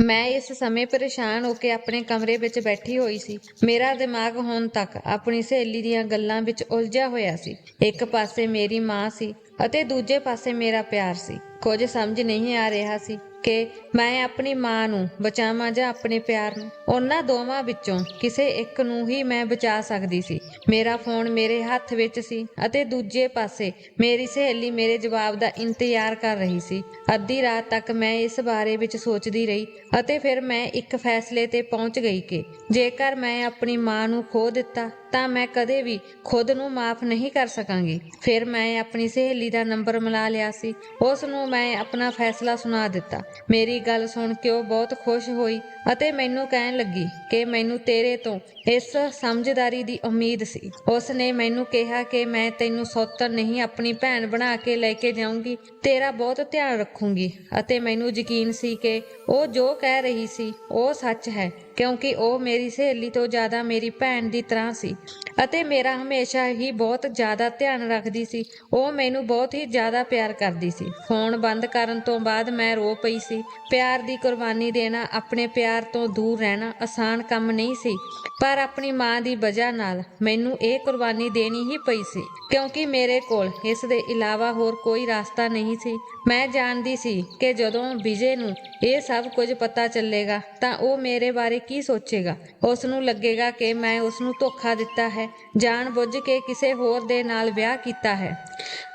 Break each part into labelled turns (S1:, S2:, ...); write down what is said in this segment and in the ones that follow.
S1: ਮੈਂ ਇਸ ਸਮੇਂ ਪਰੇਸ਼ਾਨ ਹੋ ਕੇ ਆਪਣੇ ਕਮਰੇ ਵਿੱਚ ਬੈਠੀ ਹੋਈ ਸੀ। ਮੇਰਾ ਦਿਮਾਗ ਹੁਣ ਤੱਕ ਆਪਣੀ ਸਹੇਲੀ ਦੀਆਂ ਗੱਲਾਂ ਵਿੱਚ ਉਲਝਿਆ ਹੋਇਆ ਸੀ। ਇੱਕ ਪਾਸੇ ਮੇਰੀ ਮਾਂ ਸੀ ਅਤੇ ਦੂਜੇ ਪਾਸੇ ਮੇਰਾ ਪਿਆਰ ਸੀ। ਕੁਝ ਸਮਝ ਨਹੀਂ ਆ ਰਿਹਾ ਸੀ ਕਿ ਮੈਂ ਆਪਣੀ ਮਾਂ ਨੂੰ ਬਚਾਵਾਂ ਜਾਂ ਆਪਣੇ ਪਿਆਰ ਨੂੰ। ਉਹਨਾਂ ਦੋਵਾਂ ਵਿੱਚੋਂ ਕਿਸੇ ਇੱਕ ਨੂੰ ਹੀ ਮੈਂ ਬਚਾ ਸਕਦੀ ਸੀ। ਮੇਰਾ ਫੋਨ ਮੇਰੇ ਹੱਥ ਵਿੱਚ ਸੀ ਅਤੇ ਦੂਜੇ ਪਾਸੇ ਮੇਰੀ ਸਹੇਲੀ ਮੇਰੇ ਜਵਾਬ ਦਾ ਇੰਤਜ਼ਾਰ ਕਰ ਰਹੀ ਸੀ। ਅੱਧੀ ਰਾਤ ਤੱਕ ਮੈਂ ਇਸ ਬਾਰੇ ਵਿੱਚ ਸੋਚਦੀ ਰਹੀ ਅਤੇ ਫਿਰ ਮੈਂ ਇੱਕ ਫੈਸਲੇ ਤੇ ਪਹੁੰਚ ਗਈ ਕਿ ਜੇਕਰ ਮੈਂ ਆਪਣੀ ਮਾਂ ਨੂੰ ਖੋ ਦਿੱਤਾ ਤਾਂ ਮੈਂ ਕਦੇ ਵੀ ਖੁਦ ਨੂੰ ਮਾਫ ਨਹੀਂ ਕਰ ਸਕਾਂਗੀ। ਫਿਰ ਮੈਂ ਆਪਣੀ ਸਹੇਲੀ ਦਾ ਨੰਬਰ ਮਿਲਾ ਲਿਆ ਸੀ। ਉਸ ਨੂੰ ਮੈਂ ਆਪਣਾ ਫੈਸਲਾ ਸੁਣਾ ਦਿੱਤਾ। ਮੇਰੀ ਗੱਲ ਸੁਣ ਕੇ ਉਹ ਬਹੁਤ ਖੁਸ਼ ਹੋਈ ਅਤੇ ਮੈਨੂੰ ਕਹਿਣ ਲੱਗੀ ਕਿ ਮੈਨੂੰ ਤੇਰੇ ਤੋਂ ਇਸ ਸਮਝਦਾਰੀ ਦੀ ਉਮੀਦ ਸੀ। ਉਸ ਨੇ ਮੈਨੂੰ ਕਿਹਾ ਕਿ ਮੈਂ ਤੈਨੂੰ ਸੌਤਨ ਨਹੀਂ, ਆਪਣੀ ਭੈਣ ਬਣਾ ਕੇ ਲੈ ਕੇ ਜਾਊਂਗੀ, ਤੇਰਾ ਬਹੁਤ ਧਿਆਨ ਰੱਖੂੰਗੀ ਅਤੇ ਮੈਨੂੰ ਯਕੀਨ ਸੀ ਕਿ ਉਹ ਜੋ ਕਹਿ ਰਹੀ ਸੀ ਉਹ ਸੱਚ ਹੈ। ਕਿਉਂਕਿ ਉਹ ਮੇਰੀ ਸਹੇਲੀ ਤੋਂ ਜ਼ਿਆਦਾ ਮੇਰੀ ਭੈਣ ਦੀ ਤਰ੍ਹਾਂ ਸੀ ਅਤੇ ਮੇਰਾ ਹਮੇਸ਼ਾ ਹੀ ਬਹੁਤ ਜ਼ਿਆਦਾ ਧਿਆਨ ਰੱਖਦੀ ਸੀ। ਉਹ ਮੈਨੂੰ ਬਹੁਤ ਹੀ ਜ਼ਿਆਦਾ ਪਿਆਰ ਕਰਦੀ ਸੀ। ਫੋਨ ਬੰਦ ਕਰਨ ਤੋਂ ਬਾਅਦ ਮੈਂ ਰੋ ਪਈ ਸੀ। ਪਿਆਰ ਦੀ ਕੁਰਬਾਨੀ ਦੇਣਾ, ਆਪਣੇ ਪਿਆਰ ਤੋਂ ਦੂਰ ਰਹਿਣਾ ਆਸਾਨ ਕੰਮ ਨਹੀਂ ਸੀ, ਪਰ ਆਪਣੀ ਮਾਂ ਦੀ ਵਜ੍ਹਾ ਨਾਲ ਮੈਨੂੰ ਇਹ ਕੁਰਬਾਨੀ ਦੇਣੀ ਹੀ ਪਈ ਸੀ। ਕਿਉਂਕਿ ਮੇਰੇ ਕੋਲ ਇਸ ਦੇ ਇਲਾਵਾ ਹੋਰ ਕੋਈ ਰਸਤਾ ਨਹੀਂ ਸੀ। ਮੈਂ ਜਾਣਦੀ ਸੀ ਕਿ ਜਦੋਂ ਵਿਜੇ ਨੂੰ ਇਹ ਸਭ ਕੁਝ ਪਤਾ ਚੱਲੇਗਾ ਤਾਂ ਉਹ ਮੇਰੇ ਬਾਰੇ ਕੀ ਸੋਚੇਗਾ? ਉਸ ਨੂੰ ਲੱਗੇਗਾ ਕਿ ਮੈਂ ਉਸ ਨੂੰ ਧੋਖਾ ਦਿੱਤਾ ਹੈ, ਜਾਣ ਬੁੱਝ ਕੇ ਕਿਸੇ ਹੋਰ ਦੇ ਨਾਲ ਵਿਆਹ ਕੀਤਾ ਹੈ।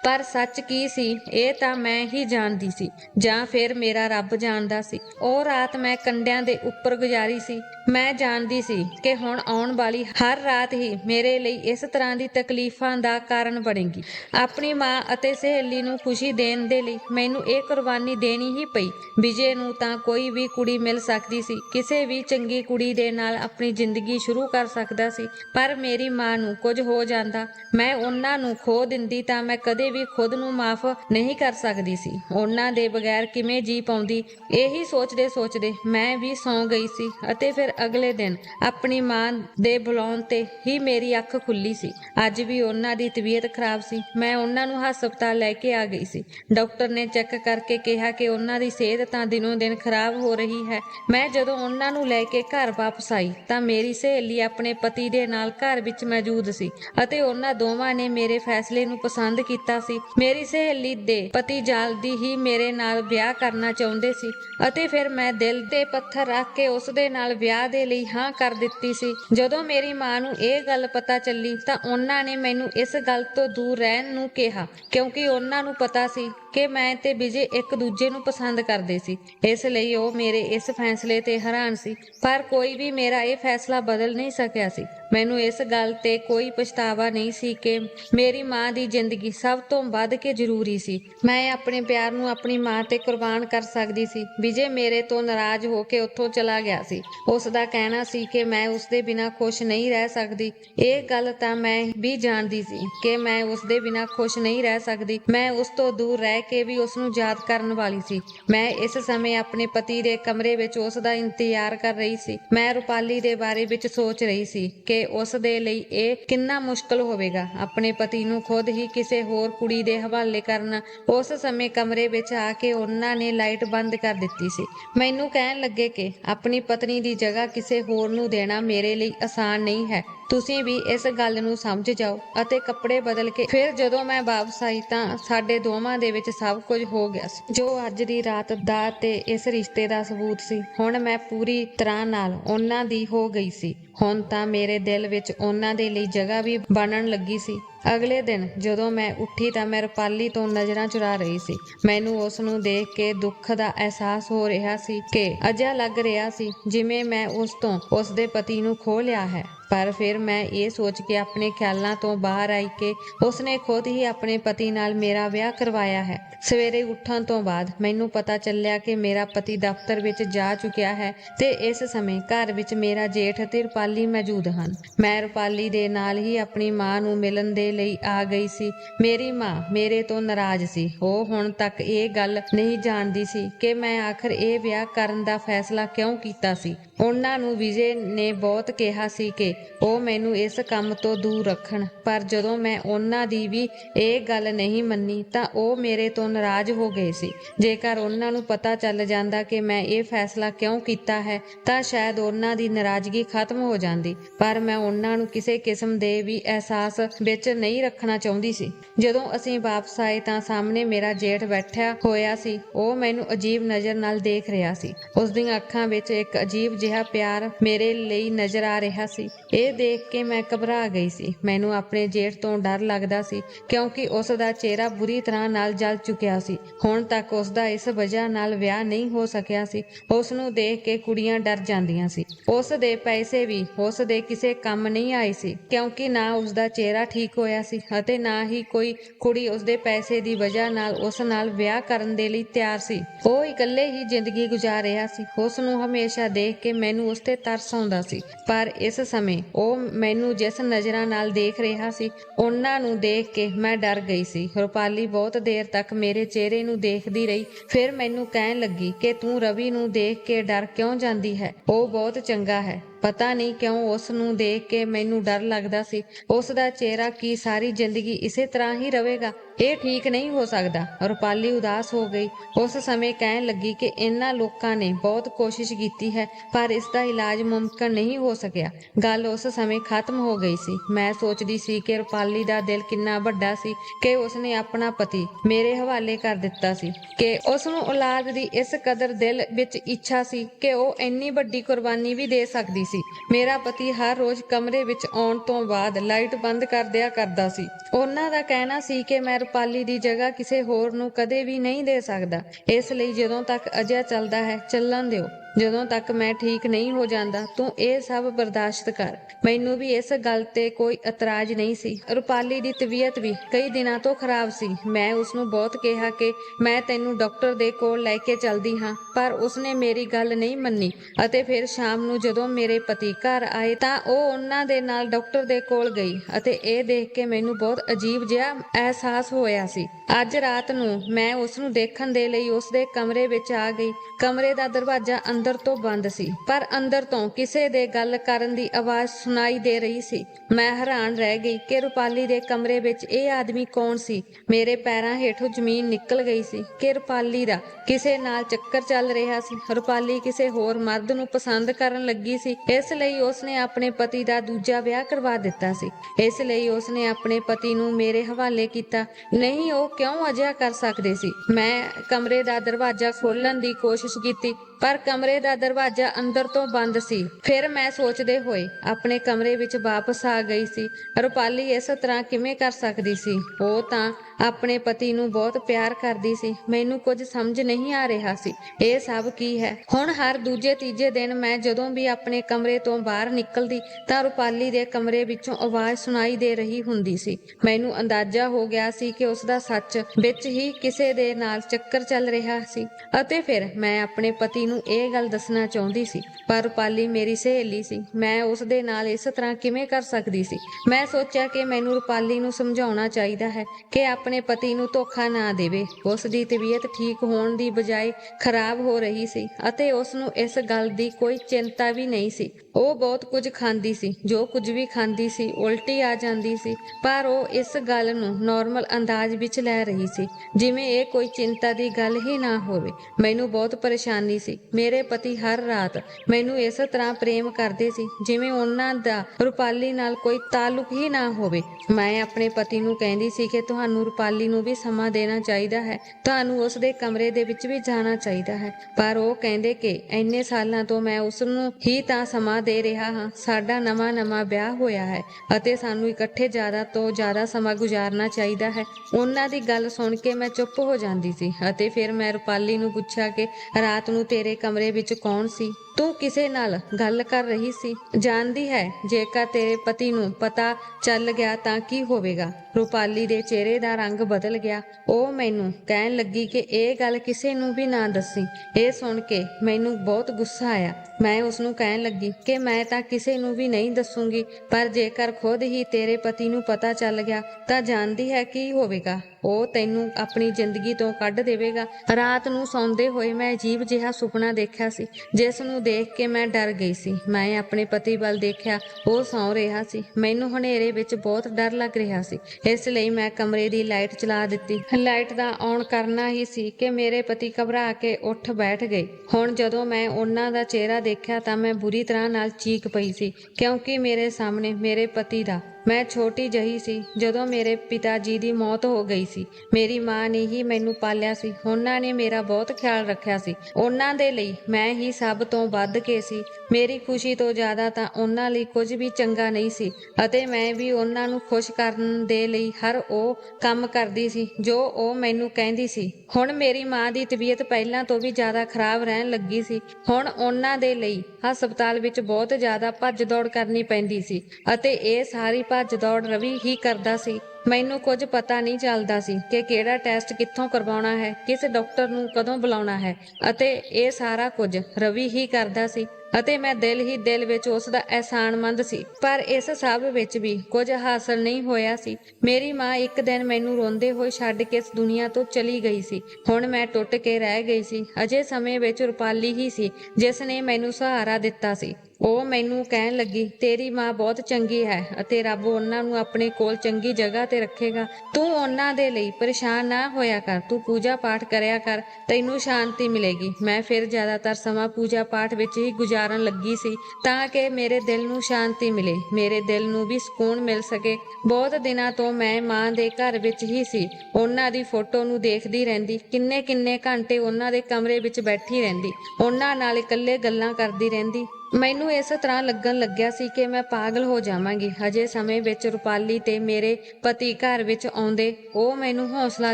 S1: ਪਰ ਸੱਚ ਕੀ ਸੀ? ਇਹ ਤਾਂ ਮੈਂ ਹੀ ਜਾਣਦੀ ਸੀ। ਜਾਂ ਫਿਰ ਮੇਰਾ ਰੱਬ ਜਾਣਦਾ ਸੀ। ਉਹ ਰਾਤ ਮੈਂ ਕੰਡਿਆਂ ਦੇ ਉੱਪਰ ਗੁਜ਼ਾਰੀ ਸੀ। ਮੈਂ ਜਾਣਦੀ ਸੀ ਕਿ ਹੁਣ ਆਉਣ ਵਾਲੀ ਹਰ ਰਾਤ ਹੀ ਮੇਰੇ ਲਈ ਇਸ ਤਰ੍ਹਾਂ ਦੀ ਤਕਲੀਫਾਂ ਦਾ ਕਾਰਨ ਬਣੇਗੀ। ਆਪਣੀ ਮਾਂ ਅਤੇ ਸਹੇਲੀ ਨੂੰ ਖੁਸ਼ੀ ਦੇਣ ਦੇ ਲਈ ਮੈਨੂੰ ਇਹ ਕੁਰਬਾਨੀ ਦੇਣੀ ਹੀ ਪਈ। ਵਿਜੇ ਨੂੰ ਤਾਂ ਕੋਈ ਵੀ ਕੁੜੀ ਮਿਲ ਸਕਦੀ ਸੀ। ਕਿਸੇ ਵੀ ਚੰਗੀ ਕੁੜੀ ਦੇ ਨਾਲ ਆਪਣੀ ਜ਼ਿੰਦਗੀ ਸ਼ੁਰੂ ਕਰ ਸਕਦਾ ਸੀ। ਪਰ ਮੇਰੀ ਮਾਂ ਨੂੰ ਕੁਝ ਹੋ ਜਾਂਦਾ। ਮੈਂ ਉਹਨਾਂ ਨੂੰ ਖੋ ਦਿੰਦੀ ਤਾਂ ਮੈਂ ਕਦੇ ਵੀ ਖੁਦ ਨੂੰ ਮਾਫ ਨਹੀਂ ਕਰ ਸਕਦੀ ਸੀ। ਉਹਨਾਂ ਦੇ ਬਗੈਰ ਕਿਵੇਂ ਜੀ ਪਾਉਂਦੀ? ਇਹੀ ਸੋਚਦੇ ਸੋਚਦੇ ਮੈਂ ਵੀ ਸੌਂ ਗਈ ਸੀ ਅਤੇ ਫਿਰ ਅਗਲੇ ਦਿਨ ਆਪਣੀ ਮਾਂ ਦੇ ਬੁਲਾਉਣ ਤੇ ਹੀ ਮੇਰੀ ਅੱਖ ਖੁੱਲੀ ਸੀ। ਅੱਜ ਵੀ ਉਹਨਾਂ ਦੀ ਤਬੀਅਤ ਖਰਾਬ ਸੀ। ਮੈਂ ਉਹਨਾਂ ਨੂੰ ਹਸਪਤਾਲ ਲੈ ਕੇ ਆ ਗਈ ਸੀ। ਡਾਕਟਰ ਨੇ ਚੈੱਕ ਕਰਕੇ ਕਿਹਾ ਕਿ ਉਹਨਾਂ ਦੀ ਸਿਹਤ ਤਾਂ ਦਿਨੋਂ ਦਿਨ ਖਰਾਬ ਹੋ ਰਹੀ ਹੈ। ਮੈਂ ਜਦੋਂ ਉਹਨਾਂ ਨੂੰ ਲੈ ਕੇ ਘਰ ਵਾਪਸ ਆਈ ਤਾਂ ਮੇਰੀ ਸਹੇਲੀ ਆਪਣੇ ਪਤੀ ਦੇ ਨਾਲ ਘਰ ਵਿੱਚ ਮੌਜੂਦ ਸੀ ਅਤੇ ਉਹਨਾਂ ਦੋਵਾਂ ਨੇ ਮੇਰੇ ਫੈਸਲੇ ਨੂੰ ਪਸੰਦ ਕੀਤਾ ਸੀ। ਮੇਰੀ ਸਹੇਲੀ ਦੇ ਪਤੀ ਜਲਦੀ ਹੀ ਮੇਰੇ ਨਾਲ ਵਿਆਹ ਕਰਨਾ ਚਾਹੁੰਦੇ ਸੀ ਅਤੇ ਫਿਰ ਮੈਂ ਦਿਲ ਤੇ ਪੱਥਰ ਰੱਖ ਕੇ ਉਸ ਦੇ ਨਾਲ ਵਿਆਹ ਦੇ ਲਈ ਹਾਂ ਕਰ ਦਿੱਤੀ ਸੀ। ਜਦੋਂ ਮੇਰੀ ਮਾਂ ਨੂੰ ਇਹ ਗੱਲ ਪਤਾ ਚੱਲੀ ਤਾਂ ਉਹਨਾਂ ਨੇ ਮੈਨੂੰ ਇਸ ਗੱਲ ਤੋਂ ਦੂਰ ਰਹਿਣ ਨੂੰ ਕਿਹਾ, ਕਿਉਂਕਿ ਉਹਨਾਂ ਨੂੰ ਪਤਾ ਸੀ ਕਿ ਮੈਂ ਤੇ ਵਿਜੇ ਇੱਕ ਦੂਜੇ ਨੂੰ ਪਸੰਦ ਕਰਦੇ ਸੀ। ਇਸ ਲਈ ਉਹ ਮੇਰੇ ਇਸ ਫੈਸਲੇ ਤੇ ਹੈਰਾਨ ਸੀ, ਪਰ ਕੋਈ ਵੀ ਮੇਰਾ ਇਹ ਫੈਸਲਾ ਬਦਲ ਨਹੀਂ ਸਕਿਆ ਸੀ। ਮੈਨੂੰ ਇਸ ਗੱਲ ਤੇ ਕੋਈ ਪਛਤਾਵਾ ਨਹੀਂ ਸੀ ਕਿ ਮੇਰੀ ਮਾਂ ਦੀ ਜ਼ਿੰਦਗੀ ਸਭ ਤੋਂ ਵੱਧ ਕੇ ਜ਼ਰੂਰੀ ਸੀ। ਮੈਂ ਆਪਣੇ ਪਿਆਰ ਨੂੰ ਆਪਣੀ ਮਾਂ ਤੇ ਕੁਰਬਾਨ ਕਰ ਸਕਦੀ ਸੀ। ਵਿਜੇ ਮੇਰੇ ਤੋਂ ਨਾਰਾਜ਼ ਹੋ ਕੇ ਉੱਥੋਂ ਚਲਾ ਗਿਆ ਸੀ। ਉਸ ਦਾ ਕਹਿਣਾ ਸੀ ਕਿ ਮੈਂ ਉਸ ਦੇ ਬਿਨਾਂ ਖੁਸ਼ ਨਹੀਂ ਰਹਿ ਸਕਦੀ। ਇਹ ਗੱਲ ਤਾਂ ਮੈਂ ਵੀ ਜਾਣਦੀ ਸੀ ਕਿ ਮੈਂ ਉਸ ਦੇ ਬਿਨਾਂ ਖੁਸ਼ ਨਹੀਂ ਰਹਿ ਸਕਦੀ। ਮੈਂ ਉਸ ਤੋਂ ਦੂਰ ਰਹਿ ਕੇ ਵੀ ਉਸ ਨੂੰ ਯਾਦ ਕਰਨ ਵਾਲੀ ਸੀ। ਮੈਂ ਇਸ ਸਮੇਂ ਆਪਣੇ ਪਤੀ ਦੇ ਕਮਰੇ ਵਿੱਚ ਉਸ ਦਾ ਇੰਤਜ਼ਾਰ ਕਰ ਰਹੀ ਸੀ। ਮੈਂ ਰੁਪਾਲੀ ਦੇ ਬਾਰੇ ਵਿੱਚ ਸੋਚ ਰਹੀ ਸੀ ਕਿ ਉਸ ਦੇ ਲਈ ਇਹ ਕਿੰਨਾ ਮੁਸ਼ਕਲ ਹੋਵੇਗਾ। ਆਪਣੇ ਪਤੀ ਨੂੰ ਖੁਦ ਹੀ ਕਿਸੇ ਹੋਰ ਕੁੜੀ ਦੇ ਹਵਾਲੇ ਕਰਨਾ, ਉਸ ਸਮੇਂ ਕਮਰੇ ਵਿੱਚ ਆ ਕੇ ਉਹਨਾਂ ਨੇ ਲਾਈਟ ਬੰਦ ਕਰ ਦਿੱਤੀ ਸੀ। ਮੈਨੂੰ ਕਹਿਣ ਲੱਗੇ ਕਿ ਆਪਣੀ ਪਤਨੀ ਦੀ ਜਗ੍ਹਾ ਕਿਸੇ ਹੋਰ ਨੂੰ ਦੇਣਾ ਮੇਰੇ ਲਈ ਆਸਾਨ ਨਹੀਂ ਹੈ। ਤੁਸੀਂ ਵੀ ਇਸ ਗੱਲ ਨੂੰ ਸਮਝ ਜਾਓ ਅਤੇ ਕੱਪੜੇ ਬਦਲ ਕੇ ਫਿਰ ਜਦੋਂ ਮੈਂ ਵਾਪਸ ਆਈ ਤਾਂ ਸਾਡੇ ਦੋਵਾਂ ਦੇ ਵਿੱਚ ਸਭ ਕੁਝ ਹੋ ਗਿਆ ਸੀ। ਜੋ ਅੱਜ ਦੀ ਰਾਤ ਦਾ ਤੇ ਇਸ ਰਿਸ਼ਤੇ ਦਾ ਸਬੂਤ ਸੀ, ਹੁਣ ਮੈਂ ਪੂਰੀ ਤਰ੍ਹਾਂ ਨਾਲ ਉਹਨਾਂ ਦੀ ਹੋ ਗਈ ਸੀ। ਹੁਣ ਤਾਂ ਮੇਰੇ ਦਿਲ ਵਿੱਚ ਉਹਨਾਂ ਦੇ ਲਈ ਜਗ੍ਹਾ ਵੀ ਬਣਨ ਲੱਗੀ ਸੀ। ਅਗਲੇ ਦਿਨ ਜਦੋਂ ਮੈਂ ਉੱਠੀ ਤਾਂ ਮੈਂ ਰੁਪਾਲੀ ਤੋਂ ਨਜ਼ਰਾਂ ਚੁਰਾ ਰਹੀ ਸੀ। ਮੈਨੂੰ ਉਸ ਨੂੰ ਦੇਖ ਕੇ ਦੁੱਖ ਦਾ ਅਹਿਸਾਸ ਹੋ ਰਿਹਾ ਸੀ ਕਿ ਅਜਿਹਾ ਲੱਗ ਰਿਹਾ ਸੀ ਜਿਵੇਂ ਮੈਂ ਉਸ ਤੋਂ ਉਸ ਦੇ ਪਤੀ ਨੂੰ ਖੋ ਲਿਆ ਹੈ। ਪਰ ਫਿਰ ਮੈਂ ਇਹ ਸੋਚ ਕੇ ਆਪਣੇ ਖਿਆਲਾਂ ਤੋਂ ਬਾਹਰ ਆਈ ਕਿ ਉਸਨੇ ਖੁਦ ਹੀ ਆਪਣੇ ਪਤੀ ਨਾਲ ਮੇਰਾ ਵਿਆਹ ਕਰਵਾਇਆ ਹੈ। ਸਵੇਰੇ ਉੱਠਣ ਤੋਂ ਬਾਅਦ ਮੈਨੂੰ ਪਤਾ ਚੱਲਿਆ ਕਿ ਮੇਰਾ ਪਤੀ ਦਫ਼ਤਰ ਵਿੱਚ ਜਾ ਚੁੱਕਿਆ ਹੈ ਤੇ ਇਸ ਸਮੇਂ ਘਰ ਵਿੱਚ ਮੇਰਾ ਜੇਠ ਤੇ ਰੁਪਾਲੀ ਮੌਜੂਦ ਹਨ। ਮੈਂ ਰੁਪਾਲੀ ਦੇ ਨਾਲ ਹੀ ਆਪਣੀ ਮਾਂ ਨੂੰ ਮਿਲਣ ਦੇ ਲਈ ਆ ਗਈ ਸੀ। ਮੇਰੀ ਮਾਂ ਮੇਰੇ ਤੋਂ ਨਾਰਾਜ਼ ਸੀ। ਉਹ ਹੁਣ ਤੱਕ ਇਹ ਗੱਲ ਨਹੀਂ ਜਾਣਦੀ ਸੀ ਕਿ ਮੈਂ ਆਖਰ ਇਹ ਵਿਆਹ ਕਰਨ ਦਾ ਫੈਸਲਾ ਕਿਉਂ ਕੀਤਾ ਸੀ। ਉਹਨਾਂ ਨੂੰ ਵਿਜੇ ਨੇ ਬਹੁਤ ਕਿਹਾ ਸੀ ਕਿ ਉਹ ਮੈਨੂੰ ਇਸ ਕੰਮ ਤੋਂ ਦੂਰ ਰੱਖਣ। ਪਰ ਜਦੋਂ ਮੈਂ ਉਹਨਾਂ ਦੀ ਵੀ ਇਹ ਗੱਲ ਨਹੀਂ ਮੰਨੀ, ਤਾਂ ਉਹ ਮੇਰੇ ਤੋਂ ਨਾਰਾਜ਼ ਹੋ ਗਏ ਸੀ। ਜੇਕਰ ਉਹਨਾਂ ਨੂੰ ਪਤਾ ਚੱਲ ਜਾਂਦਾ ਕਿ ਮੈਂ ਇਹ ਫੈਸਲਾ ਕਿਉਂ ਕੀਤਾ ਹੈ, ਤਾਂ ਸ਼ਾਇਦ ਉਹਨਾਂ ਦੀ ਨਾਰਾਜ਼ਗੀ ਖਤਮ ਹੋ ਜਾਂਦੀ। ਪਰ ਮੈਂ ਉਹਨਾਂ ਨੂੰ ਕਿਸੇ ਕਿਸਮ ਦੇ ਵੀ ਅਹਿਸਾਸ ਵਿੱਚ ਨਹੀਂ ਰੱਖਣਾ ਚਾਹੁੰਦੀ ਸੀ। ਜਦੋਂ ਅਸੀਂ ਵਾਪਸ ਆਏ, ਤਾਂ ਸਾਹਮਣੇ ਮੇਰਾ ਜੇਠ ਬੈਠਾ ਹੋਇਆ ਸੀ। ਉਹ ਮੈਨੂੰ ਅਜੀਬ ਨਜ਼ਰ ਨਾਲ ਦੇਖ ਰਿਹਾ ਸੀ। ਉਸ ਦੀਆਂ ਅੱਖਾਂ ਵਿੱਚ ਇੱਕ ਅਜੀਬ ਜਿਹਾ ਪਿਆਰ ਮੇਰੇ ਲਈ ਨਜ਼ਰ ਆ ਰਿਹਾ ਸੀ। ਇਹ ਦੇਖ ਕੇ ਮੈਂ ਘਬਰਾ ਗਈ ਸੀ। ਮੈਨੂੰ ਆਪਣੇ ਜੇਠ ਤੋਂ ਡਰ ਲੱਗਦਾ ਸੀ ਕਿਉਂਕਿ ਉਸ ਦਾ ਚਿਹਰਾ ਬੁਰੀ ਤਰ੍ਹਾਂ ਨਾਲ ਜਲ ਚੁੱਕਿਆ ਸੀ। ਹੁਣ ਤੱਕ ਉਸ ਦਾ ਇਸ ਵਜ੍ਹਾ ਨਾਲ ਵਿਆਹ ਨਹੀਂ ਹੋ ਸਕਿਆ ਸੀ। ਉਸ ਨੂੰ ਦੇਖ ਕੇ ਕੁੜੀਆਂ ਡਰ ਜਾਂਦੀਆਂ ਸੀ। ਉਸ ਦੇ ਪੈਸੇ ਵੀ ਉਸ ਦੇ ਕਿਸੇ ਕੰਮ ਨਹੀਂ ਆਏ ਸੀ ਕਿਉਂਕਿ ਨਾ ਉਸ ਦਾ ਚਿਹਰਾ ਠੀਕ ਹੋਇਆ ਸੀ ਅਤੇ ਨਾ ਹੀ ਕੋਈ ਕੁੜੀ ਉਸ ਦੇ ਪੈਸੇ ਦੀ ਵਜ੍ਹਾ ਨਾਲ ਉਸ ਨਾਲ ਵਿਆਹ ਕਰਨ ਦੇ ਲਈ ਤਿਆਰ ਸੀ। ਉਹ ਇਕੱਲੇ ਹੀ ਜ਼ਿੰਦਗੀ ਗੁਜ਼ਾਰ ਰਿਹਾ ਸੀ। ਉਸ ਨੂੰ ਹਮੇਸ਼ਾ ਦੇਖ ਕੇ ਮੈਨੂੰ ਉਸ ਤੇ ਤਰਸ ਆਉਂਦਾ ਸੀ। ਪਰ ਇਸ ਸਮੇਂ ਉਹ ਮੈਨੂੰ ਜਿਸ ਨਜ਼ਰਾਂ ਨਾਲ ਦੇਖ ਰਿਹਾ ਸੀ, ਉਹਨਾਂ ਨੂੰ ਦੇਖ ਕੇ ਮੈਂ ਡਰ ਗਈ ਸੀ। ਰੁਪਾਲੀ ਬਹੁਤ ਦੇਰ ਤੱਕ ਮੇਰੇ ਚਿਹਰੇ ਨੂੰ ਦੇਖਦੀ ਰਹੀ। ਫਿਰ ਮੈਨੂੰ ਕਹਿਣ ਲੱਗੀ ਕਿ ਤੂੰ ਰਵੀ ਨੂੰ ਦੇਖ ਕੇ ਡਰ ਕਿਉਂ ਜਾਂਦੀ ਹੈ? ਉਹ ਬਹੁਤ ਚੰਗਾ ਹੈ। ਪਤਾ ਨਹੀਂ ਕਿਉਂ ਉਸ ਨੂੰ ਦੇਖ ਕੇ ਮੈਨੂੰ ਡਰ ਲੱਗਦਾ ਸੀ। ਉਸ ਦਾ ਚਿਹਰਾ ਕੀ ਸਾਰੀ ਜ਼ਿੰਦਗੀ ਇਸੇ ਤਰ੍ਹਾਂ ਹੀ ਰਹੇਗਾ? ਇਹ ਠੀਕ ਨਹੀਂ ਹੋ ਸਕਦਾ। ਰੁਪਾਲੀ ਉਦਾਸ ਹੋ ਗਈ। ਉਸ ਸਮੇਂ ਕਹਿਣ ਲੱਗੀ ਕਿ ਇਹਨਾਂ ਲੋਕਾਂ ਨੇ ਬਹੁਤ ਕੋਸ਼ਿਸ਼ ਕੀਤੀ ਹੈ, ਪਰ ਇਸ ਦਾ ਇਲਾਜ ਮੁਮਕਨ ਨਹੀਂ ਹੋ ਸਕਿਆ। ਗੱਲ ਉਸ ਸਮੇਂ ਖਤਮ ਹੋ ਗਈ ਸੀ। ਮੈਂ ਸੋਚਦੀ ਸੀ ਕਿ ਰੁਪਾਲੀ ਦਾ ਦਿਲ ਕਿੰਨਾ ਵੱਡਾ ਸੀ ਕਿ ਉਸਨੇ ਆਪਣਾ ਪਤੀ ਮੇਰੇ ਹਵਾਲੇ ਕਰ ਦਿੱਤਾ ਸੀ। ਕਿ ਉਸ ਨੂੰ ਔਲਾਦ ਦੀ ਇਸ ਕਦਰ ਦਿਲ ਵਿੱਚ ਇੱਛਾ ਸੀ ਕਿ ਉਹ ਇੰਨੀ ਵੱਡੀ ਕੁਰਬਾਨੀ ਵੀ ਦੇ ਸਕਦੀ ਸੀ। ਮੇਰਾ ਪਤੀ ਹਰ ਰੋਜ਼ ਕਮਰੇ ਵਿੱਚ ਆਉਣ ਤੋਂ ਬਾਅਦ ਲਾਈਟ ਬੰਦ ਕਰ ਦਿਆ ਕਰਦਾ ਸੀ। ਉਹਨਾਂ ਦਾ ਕਹਿਣਾ ਸੀ ਕਿ ਮੈਂ ਰੁਪਾਲੀ ਦੀ ਜਗ੍ਹਾ ਕਿਸੇ ਹੋਰ ਨੂੰ ਕਦੇ ਵੀ ਨਹੀਂ ਦੇ ਸਕਦਾ। ਇਸ ਲਈ ਜਦੋਂ ਤੱਕ ਅਜਿਹਾ ਚੱਲਦਾ ਹੈ, ਚੱਲਣ ਦਿਓ। ਜਦੋਂ ਤੱਕ ਮੈਂ ਠੀਕ ਨਹੀਂ ਹੋ ਜਾਂਦਾ, ਤੂੰ ਇਹ ਸਭ ਬਰਦਾਸ਼ਤ ਕਰ। ਮੈਨੂੰ ਵੀ ਇਸ ਗੱਲ ਤੇ ਕੋਈ ਇਤਰਾਜ਼ ਨਹੀਂ ਸੀ। ਰੁਪਾਲੀ ਦੀ ਤਬੀਅਤ ਵੀ ਕਈ ਦਿਨਾਂ ਤੋਂ ਖਰਾਬ ਸੀ। ਮੈਂ ਉਸ ਨੂੰ ਬਹੁਤ ਕਿਹਾ ਕਿ ਮੈਂ ਤੈਨੂੰ ਡਾਕਟਰ ਦੇ ਕੋਲ ਲੈ ਕੇ ਚਲਦੀ ਹਾਂ, ਪਰ ਉਸਨੇ ਮੇਰੀ ਗੱਲ ਨਹੀਂ ਮੰਨੀ ਅਤੇ ਫਿਰ ਸ਼ਾਮ ਨੂੰ ਜਦੋਂ ਮੇਰੇ ਪਤੀ ਘਰ ਆਏ ਤਾਂ ਉਹ ਉਹਨਾਂ ਦੇ ਨਾਲ ਡਾਕਟਰ ਦੇ ਕੋਲ ਗਈ ਅਤੇ ਇਹ ਦੇਖ ਕੇ ਮੈਨੂੰ ਬਹੁਤ ਅਜੀਬ ਜਿਹਾ ਅਹਿਸਾਸ ਹੋਇਆ ਸੀ। ਅੱਜ ਰਾਤ ਨੂੰ ਮੈਂ ਉਸ ਨੂੰ ਦੇਖਣ ਦੇ ਲਈ ਉਸ ਦੇ ਕਮਰੇ ਵਿੱਚ ਆ ਗਈ। ਕਮਰੇ ਦਾ ਦਰਵਾਜ਼ਾ ਅੰਦਰ ਅੰਦਰ ਤੋਂ ਬੰਦ ਸੀ। ਪਰ ਅੰਦਰ ਤੋਂ ਕਿਸੇ ਦੇ ਗੱਲ ਕਰਨ ਦੀ ਆਵਾਜ਼ ਸੁਣਾਈ ਦੇ ਰਹੀ ਸੀ। ਮੈਂ ਹੈਰਾਨ ਰਹਿ ਗਈ ਕਿ ਰੁਪਾਲੀ ਦੇ ਕਮਰੇ ਵਿੱਚ ਇਹ ਆਦਮੀ ਕੌਣ ਸੀ? ਮੇਰੇ ਪੈਰਾਂ ਹੇਠੋਂ ਜ਼ਮੀਨ ਨਿਕਲ ਗਈ ਸੀ ਕਿ ਰੁਪਾਲੀ ਦਾ ਕਿਸੇ ਨਾਲ ਚੱਕਰ ਚੱਲ ਰਿਹਾ ਸੀ। ਰੁਪਾਲੀ ਕਿਸੇ ਹੋਰ ਮਰਦ ਨੂੰ ਪਸੰਦ ਕਰਨ ਲੱਗੀ ਸੀ। ਇਸ ਲਈ ਉਸਨੇ ਆਪਣੇ ਪਤੀ ਦਾ ਦੂਜਾ ਵਿਆਹ ਕਰਵਾ ਦਿੱਤਾ ਸੀ। ਇਸ ਲਈ ਉਸਨੇ ਆਪਣੇ ਪਤੀ ਨੂੰ ਮੇਰੇ ਹਵਾਲੇ ਕੀਤਾ। ਨਹੀਂ, ਉਹ ਕਿਉਂ ਅਜਿਹਾ ਕਰ ਸਕਦੇ ਸੀ? ਮੈਂ ਕਮਰੇ ਦਾ ਦਰਵਾਜ਼ਾ ਖੋਲਣ ਦੀ ਕੋਸ਼ਿਸ਼ ਕੀਤੀ। ਪਰ ਕਮਰੇ ਦਾ ਦਰਵਾਜ਼ਾ ਅੰਦਰ ਤੋਂ ਬੰਦ ਸੀ। ਫਿਰ ਮੈਂ ਸੋਚਦੇ ਹੋਏ ਆਪਣੇ ਕਮਰੇ ਵਿੱਚ ਵਾਪਸ ਆ ਗਈ ਸੀ। ਰੁਪਾਲੀ ਇਸ ਤਰ੍ਹਾਂ ਕਿਵੇਂ ਕਰ ਸਕਦੀ ਸੀ? ਉਹ ਤਾਂ ਆਪਣੇ ਪਤੀ ਨੂੰ ਬਹੁਤ ਪਿਆਰ ਕਰਦੀ ਸੀ। ਮੈਨੂੰ ਕੁਝ ਸਮਝ ਨਹੀਂ ਆ ਰਿਹਾ ਸੀ। ਇਹ ਸਭ ਕੀ ਹੈ? ਹੁਣ ਹਰ ਦੂਜੇ ਤੀਜੇ ਦਿਨ ਮੈਂ ਜਦੋਂ ਵੀ ਆਪਣੇ ਕਮਰੇ ਤੋਂ ਬਾਹਰ ਨਿਕਲਦੀ ਤਾਂ ਰੁਪਾਲੀ ਦੇ ਕਮਰੇ ਵਿੱਚੋਂ ਆਵਾਜ਼ ਸੁਣਾਈ ਦੇ ਰਹੀ ਹੁੰਦੀ ਸੀ। ਮੈਨੂੰ ਅੰਦਾਜ਼ਾ ਹੋ ਗਿਆ ਸੀ ਕਿ ਉਸ ਦਾ ਸੱਚ ਵਿੱਚ ਹੀ ਕਿਸੇ ਦੇ ਨਾਲ ਚੱਕਰ ਚੱਲ ਰਿਹਾ ਸੀ ਅਤੇ ਫਿਰ ਮੈਂ ਆਪਣੇ ਪਤੀ ਨੂੰ ਇਹ ਗੱਲ ਦੱਸਣਾ ਚਾਹੁੰਦੀ ਸੀ। ਪਰ ਰੁਪਾਲੀ ਮੇਰੀ ਸਹੇਲੀ ਸੀ। ਮੈਂ ਉਸ ਦੇ ਨਾਲ ਇਸ ਤਰ੍ਹਾਂ ਕਿਵੇਂ ਕਰ ਸਕਦੀ ਸੀ? ਮੈਂ ਸੋਚਿਆ ਕਿ ਮੈਨੂੰ ਰੁਪਾਲੀ ਨੂੰ ਸਮਝਾਉਣਾ ਚਾਹੀਦਾ ਹੈ ਕਿ ਆਪ ਆਪਣੇ ਪਤੀ ਨੂੰ ਧੋਖਾ ਨਾ ਦੇਵੇ। ਉਸ ਦੀ ਤਬੀਅਤ ਠੀਕ ਹੋਣ ਦੀ ਬਜਾਏ ਖਰਾਬ ਹੋ ਰਹੀ ਸੀ ਅਤੇ ਉਸ ਨੂੰ ਇਸ ਗੱਲ ਦੀ ਕੋਈ ਚਿੰਤਾ ਵੀ ਨਹੀਂ ਸੀ। ਉਹ ਬਹੁਤ ਕੁਝ ਖਾਂਦੀ ਸੀ, ਜੋ ਕੁਝ ਵੀ ਖਾਂਦੀ ਸੀ, ਉਲਟੀ ਆ ਜਾਂਦੀ ਸੀ, ਪਰ ਉਹ ਇਸ ਗੱਲ ਨੂੰ ਨਾਰਮਲ ਅੰਦਾਜ਼ ਵਿੱਚ ਲੈ ਰਹੀ ਸੀ, ਜਿਵੇਂ ਇਹ ਕੋਈ ਚਿੰਤਾ ਦੀ ਗੱਲ ਹੀ ਨਾ ਹੋਵੇ। ਮੈਨੂੰ ਬਹੁਤ ਪਰੇਸ਼ਾਨੀ ਸੀ। ਮੇਰੇ ਪਤੀ ਹਰ ਰਾਤ ਮੈਨੂੰ ਇਸ ਤਰ੍ਹਾਂ ਪ੍ਰੇਮ ਕਰਦੇ ਸੀ, ਜਿਵੇਂ ਉਹਨਾਂ ਦਾ ਰੁਪਾਲੀ ਨਾਲ ਕੋਈ ਤਾਲੁਕ ਹੀ ਨਾ ਹੋਵੇ। ਮੈਂ ਆਪਣੇ ਪਤੀ ਨੂੰ ਕਹਿੰਦੀ ਸੀ ਕਿ ਤੁਹਾਨੂੰ ਰੁਪਾਲੀ ਨੂੰ ਵੀ ਸਮਾਂ ਦੇਣਾ ਚਾਹੀਦਾ ਹੈ। ਤੁਹਾਨੂੰ ਉਸ ਦੇ ਕਮਰੇ ਦੇ ਵਿੱਚ ਵੀ ਜਾਣਾ ਚਾਹੀਦਾ ਹੈ। ਪਰ ਉਹ ਕਹਿੰਦੇ ਕਿ ਇੰਨੇ ਸਾਲਾਂ ਤੋਂ ਮੈਂ ਉਸ ਨੂੰ ਹੀ ਤਾਂ ਸਮਾਂ ਦੇ ਰਿਹਾ ਹਾਂ। ਸਾਡਾ ਨਵਾਂ ਨਵਾਂ ਵਿਆਹ ਹੋਇਆ ਹੈ ਅਤੇ ਸਾਨੂੰ ਇਕੱਠੇ ਜ਼ਿਆਦਾ ਤੋਂ ਜ਼ਿਆਦਾ ਸਮਾਂ ਗੁਜ਼ਾਰਨਾ ਚਾਹੀਦਾ ਹੈ। ਉਹਨਾਂ ਦੀ ਗੱਲ ਸੁਣ ਕੇ ਮੈਂ ਚੁੱਪ ਹੋ ਜਾਂਦੀ ਸੀ ਅਤੇ ਫਿਰ ਮੈਂ ਰੁਪਾਲੀ ਨੂੰ ਪੁੱਛਿਆ ਕਿ ਰਾਤ ਨੂੰ ਤੇਰੇ ਕਮਰੇ ਵਿੱਚ ਕੌਣ ਸੀ? ਤੂੰ ਕਿਸੇ ਨਾਲ ਗੱਲ ਕਰ ਰਹੀ ਸੀ। ਜਾਣਦੀ ਹੈ, ਜੇਕਰ ਤੇਰੇ ਪਤੀ ਨੂੰ ਪਤਾ ਚੱਲ ਗਿਆ ਤਾਂ ਕੀ ਹੋਵੇਗਾ। ਰੂਪਾਲੀ ਦੇ ਚਿਹਰੇ ਦਾ ਰੰਗ ਬਦਲ ਗਿਆ। ਉਹ ਮੈਨੂੰ ਕਹਿਣ ਲੱਗੀ ਕਿ ਇਹ ਗੱਲ ਕਿਸੇ ਨੂੰ ਵੀ ਨਾ ਦੱਸੀ। ਇਹ ਸੁਣ ਕੇ ਮੈਨੂੰ ਬਹੁਤ ਗੁੱਸਾ ਆਇਆ। ਮੈਂ ਉਸ ਨੂੰ ਕਹਿਣ ਲੱਗੀ ਕਿ ਮੈਂ ਤਾਂ ਕਿਸੇ ਨੂੰ ਵੀ ਨਹੀਂ ਦੱਸੂਗੀ, ਪਰ ਜੇਕਰ ਖੁਦ ਹੀ ਤੇਰੇ ਪਤੀ ਨੂੰ ਪਤਾ ਚੱਲ ਗਿਆ ਤਾਂ ਜਾਣਦੀ ਹੈ ਕੀ ਹੋਵੇਗਾ। ਉਹ ਤੈਨੂੰ ਆਪਣੀ ਜ਼ਿੰਦਗੀ ਤੋਂ ਕੱਢ ਦੇਵੇਗਾ। ਰਾਤ ਨੂੰ ਸੌਂਦੇ ਹੋਏ ਮੈਂ ਅਜੀਬ ਜਿਹਾ ਸੁਪਨਾ ਦੇਖਿਆ ਸੀ। ਜਿਸ ਨੂੰ ਦੇਖ ਕੇ ਮੈਂ ਡਰ ਗਈ ਸੀ। ਮੈਂ ਆਪਣੇ ਪਤੀ ਵੱਲ ਦੇਖਿਆ, ਉਹ ਸੌਂ ਰਿਹਾ ਸੀ। ਮੈਨੂੰ ਹਨੇਰੇ ਵਿੱਚ ਬਹੁਤ ਡਰ ਲੱਗ ਰਿਹਾ ਸੀ। ਇਸ ਲਈ ਮੈਂ ਕਮਰੇ ਦੀ ਲਾਈਟ ਚਲਾ ਦਿੱਤੀ। ਲਾਈਟ ਦਾ ਔਨ ਕਰਨਾ ਹੀ ਸੀ ਕਿ ਮੇਰੇ ਪਤੀ ਘਬਰਾ ਕੇ ਉੱਠ ਬੈਠ ਗਏ। ਹੁਣ ਜਦੋਂ ਮੈਂ ਉਹਨਾਂ ਦਾ ਚਿਹਰਾ ਦੇਖਿਆ ਤਾਂ ਮੈਂ ਬੁਰੀ ਤਰ੍ਹਾਂ ਨਾਲ ਚੀਕ ਪਈ ਸੀ, ਕਿਉਂਕਿ ਮੇਰੇ ਸਾਹਮਣੇ ਮੇਰੇ ਪਤੀ ਦਾ ਮੈਂ ਛੋਟੀ ਜਹੀ ਸੀ, ਜਦੋਂ ਮੇਰੇ ਪਿਤਾ ਜੀ ਦੀ ਮੌਤ ਹੋ ਗਈ ਸੀ। ਮੇਰੀ ਮਾਂ ਨੇ ਹੀ ਮੈਨੂੰ ਪਾਲਿਆ ਸੀ। ਉਹਨਾਂ ਨੇ ਮੇਰਾ ਬਹੁਤ ਖਿਆਲ ਰੱਖਿਆ ਸੀ। ਉਹਨਾਂ ਦੇ ਲਈ ਮੈਂ ਹੀ ਸਭ ਤੋਂ ਵੱਧ ਕੇ ਸੀ। ਮੇਰੀ ਖੁਸ਼ੀ ਤੋਂ ਜ਼ਿਆਦਾ ਤਾਂ ਉਹਨਾਂ ਲਈ ਕੁਝ ਵੀ ਚੰਗਾ ਨਹੀਂ ਸੀ। ਅਤੇ ਮੈਂ ਵੀ ਉਹਨਾਂ ਨੂੰ ਖੁਸ਼ ਕਰਨ ਦੇ ਲਈ ਹਰ ਉਹ ਕੰਮ ਕਰਦੀ ਸੀ, ਜੋ ਉਹ ਮੈਨੂੰ ਕਹਿੰਦੀ ਸੀ। ਹੁਣ ਮੇਰੀ ਮਾਂ ਦੀ ਤਬੀਅਤ ਪਹਿਲਾਂ ਤੋਂ ਵੀ ਜ਼ਿਆਦਾ ਖਰਾਬ ਰਹਿਣ ਲੱਗੀ ਸੀ। ਹੁਣ ਉਹਨਾਂ ਦੇ ਲਈ ਹਸਪਤਾਲ ਵਿੱਚ ਬਹੁਤ ਜ਼ਿਆਦਾ ਭੱਜ ਦੌੜ ਕਰਨੀ ਪੈਂਦੀ ਸੀ। ਅਤੇ ਇਹ ਸਾਰੀ ਭੱਜ ਦੌੜ ਰਵੀ ਹੀ ਕਰਦਾ ਸੀ। ਮੈਨੂੰ ਕੁਝ ਪਤਾ ਨਹੀਂ ਚੱਲਦਾ ਸੀ ਕਿ ਕਿਹੜਾ ਟੈਸਟ ਕਿੱਥੋਂ ਕਰਵਾਉਣਾ ਹੈ, ਕਿਸ ਡਾਕਟਰ ਨੂੰ ਕਦੋਂ ਬੁਲਾਉਣਾ ਹੈ ਅਤੇ ਇਹ ਸਾਰਾ ਕੁਝ ਰਵੀ ਹੀ ਕਰਦਾ ਸੀ ਅਤੇ ਮੈਂ ਦਿਲ ਹੀ ਦਿਲ ਵਿੱਚ ਉਸ ਦਾ ਅਹਿਸਾਨਮੰਦ ਸੀ। ਪਰ ਇਸ ਸਭ ਵਿੱਚ ਵੀ ਕੁਝ ਹਾਸਲ ਨਹੀਂ ਹੋਇਆ ਸੀ। ਮੇਰੀ ਮਾਂ ਇੱਕ ਦਿਨ ਮੈਨੂੰ ਰੋਂਦੇ ਹੋਏ ਛੱਡ ਕੇ ਇਸ ਦੁਨੀਆ ਤੋਂ ਚਲੀ ਗਈ ਸੀ। ਹੁਣ ਮੈਂ ਟੁੱਟ ਕੇ ਰਹਿ ਗਈ ਸੀ। ਅਜੇ ਸਮੇਂ ਵਿੱਚ ਰੁਪਾਲੀ ਹੀ ਸੀ, ਜਿਸ ਨੇ ਮੈਨੂੰ ਸਹਾਰਾ ਦਿੱਤਾ ਸੀ। ਉਹ ਮੈਨੂੰ ਕਹਿਣ ਲੱਗੀ, ਤੇਰੀ ਮਾਂ ਬਹੁਤ ਚੰਗੀ ਹੈ ਅਤੇ ਰੱਬ ਉਹਨਾਂ ਨੂੰ ਆਪਣੇ ਕੋਲ ਚੰਗੀ ਜਗ੍ਹਾ ਤੇ ਰੱਖੇਗਾ। ਤੂੰ ਉਹਨਾਂ ਦੇ ਲਈ ਪਰੇਸ਼ਾਨ ਨਾ ਹੋਇਆ ਕਰ, ਤੂੰ ਪੂਜਾ ਪਾਠ ਕਰਿਆ ਕਰ, ਤੈਨੂੰ ਸ਼ਾਂਤੀ ਮਿਲੇਗੀ। ਮੈਂ ਫਿਰ ਜ਼ਿਆਦਾਤਰ ਸਮਾਂ ਪੂਜਾ ਪਾਠ ਵਿੱਚ ਹੀ ਗੁਜ਼ਾਰਨ ਲੱਗੀ ਸੀ, ਤਾਂ ਕਿ ਮੇਰੇ ਦਿਲ ਨੂੰ ਸ਼ਾਂਤੀ ਮਿਲੇ, ਮੇਰੇ ਦਿਲ ਨੂੰ ਵੀ ਸਕੂਨ ਮਿਲ ਸਕੇ। ਬਹੁਤ ਦਿਨਾਂ ਤੋਂ ਮੈਂ ਮਾਂ ਦੇ ਘਰ ਵਿੱਚ ਹੀ ਸੀ। ਉਹਨਾਂ ਦੀ ਫੋਟੋ ਨੂੰ ਦੇਖਦੀ ਰਹਿੰਦੀ ਕਿੰਨੇ ਕਿੰਨੇ ਘੰਟੇ ਉਹਨਾਂ ਦੇ ਕਮਰੇ ਵਿੱਚ ਬੈਠੀ ਰਹਿੰਦੀ, ਉਹਨਾਂ ਨਾਲ ਇਕੱਲੇ ਗੱਲਾਂ ਕਰਦੀ ਰਹਿੰਦੀ। ਮੈਨੂੰ ਇਸ ਤਰ੍ਹਾਂ ਲੱਗਣ ਲੱਗਿਆ ਸੀ ਕਿ ਮੈਂ ਪਾਗਲ ਹੋ ਜਾਵਾਂਗੀ। ਹਜੇ ਸਮੇਂ ਵਿੱਚ ਰੁਪਾਲੀ ਤੇ ਮੇਰੇ ਪਤੀ ਘਰ ਵਿੱਚ ਆਉਂਦੇ, ਉਹ ਮੈਨੂੰ ਹੌਸਲਾ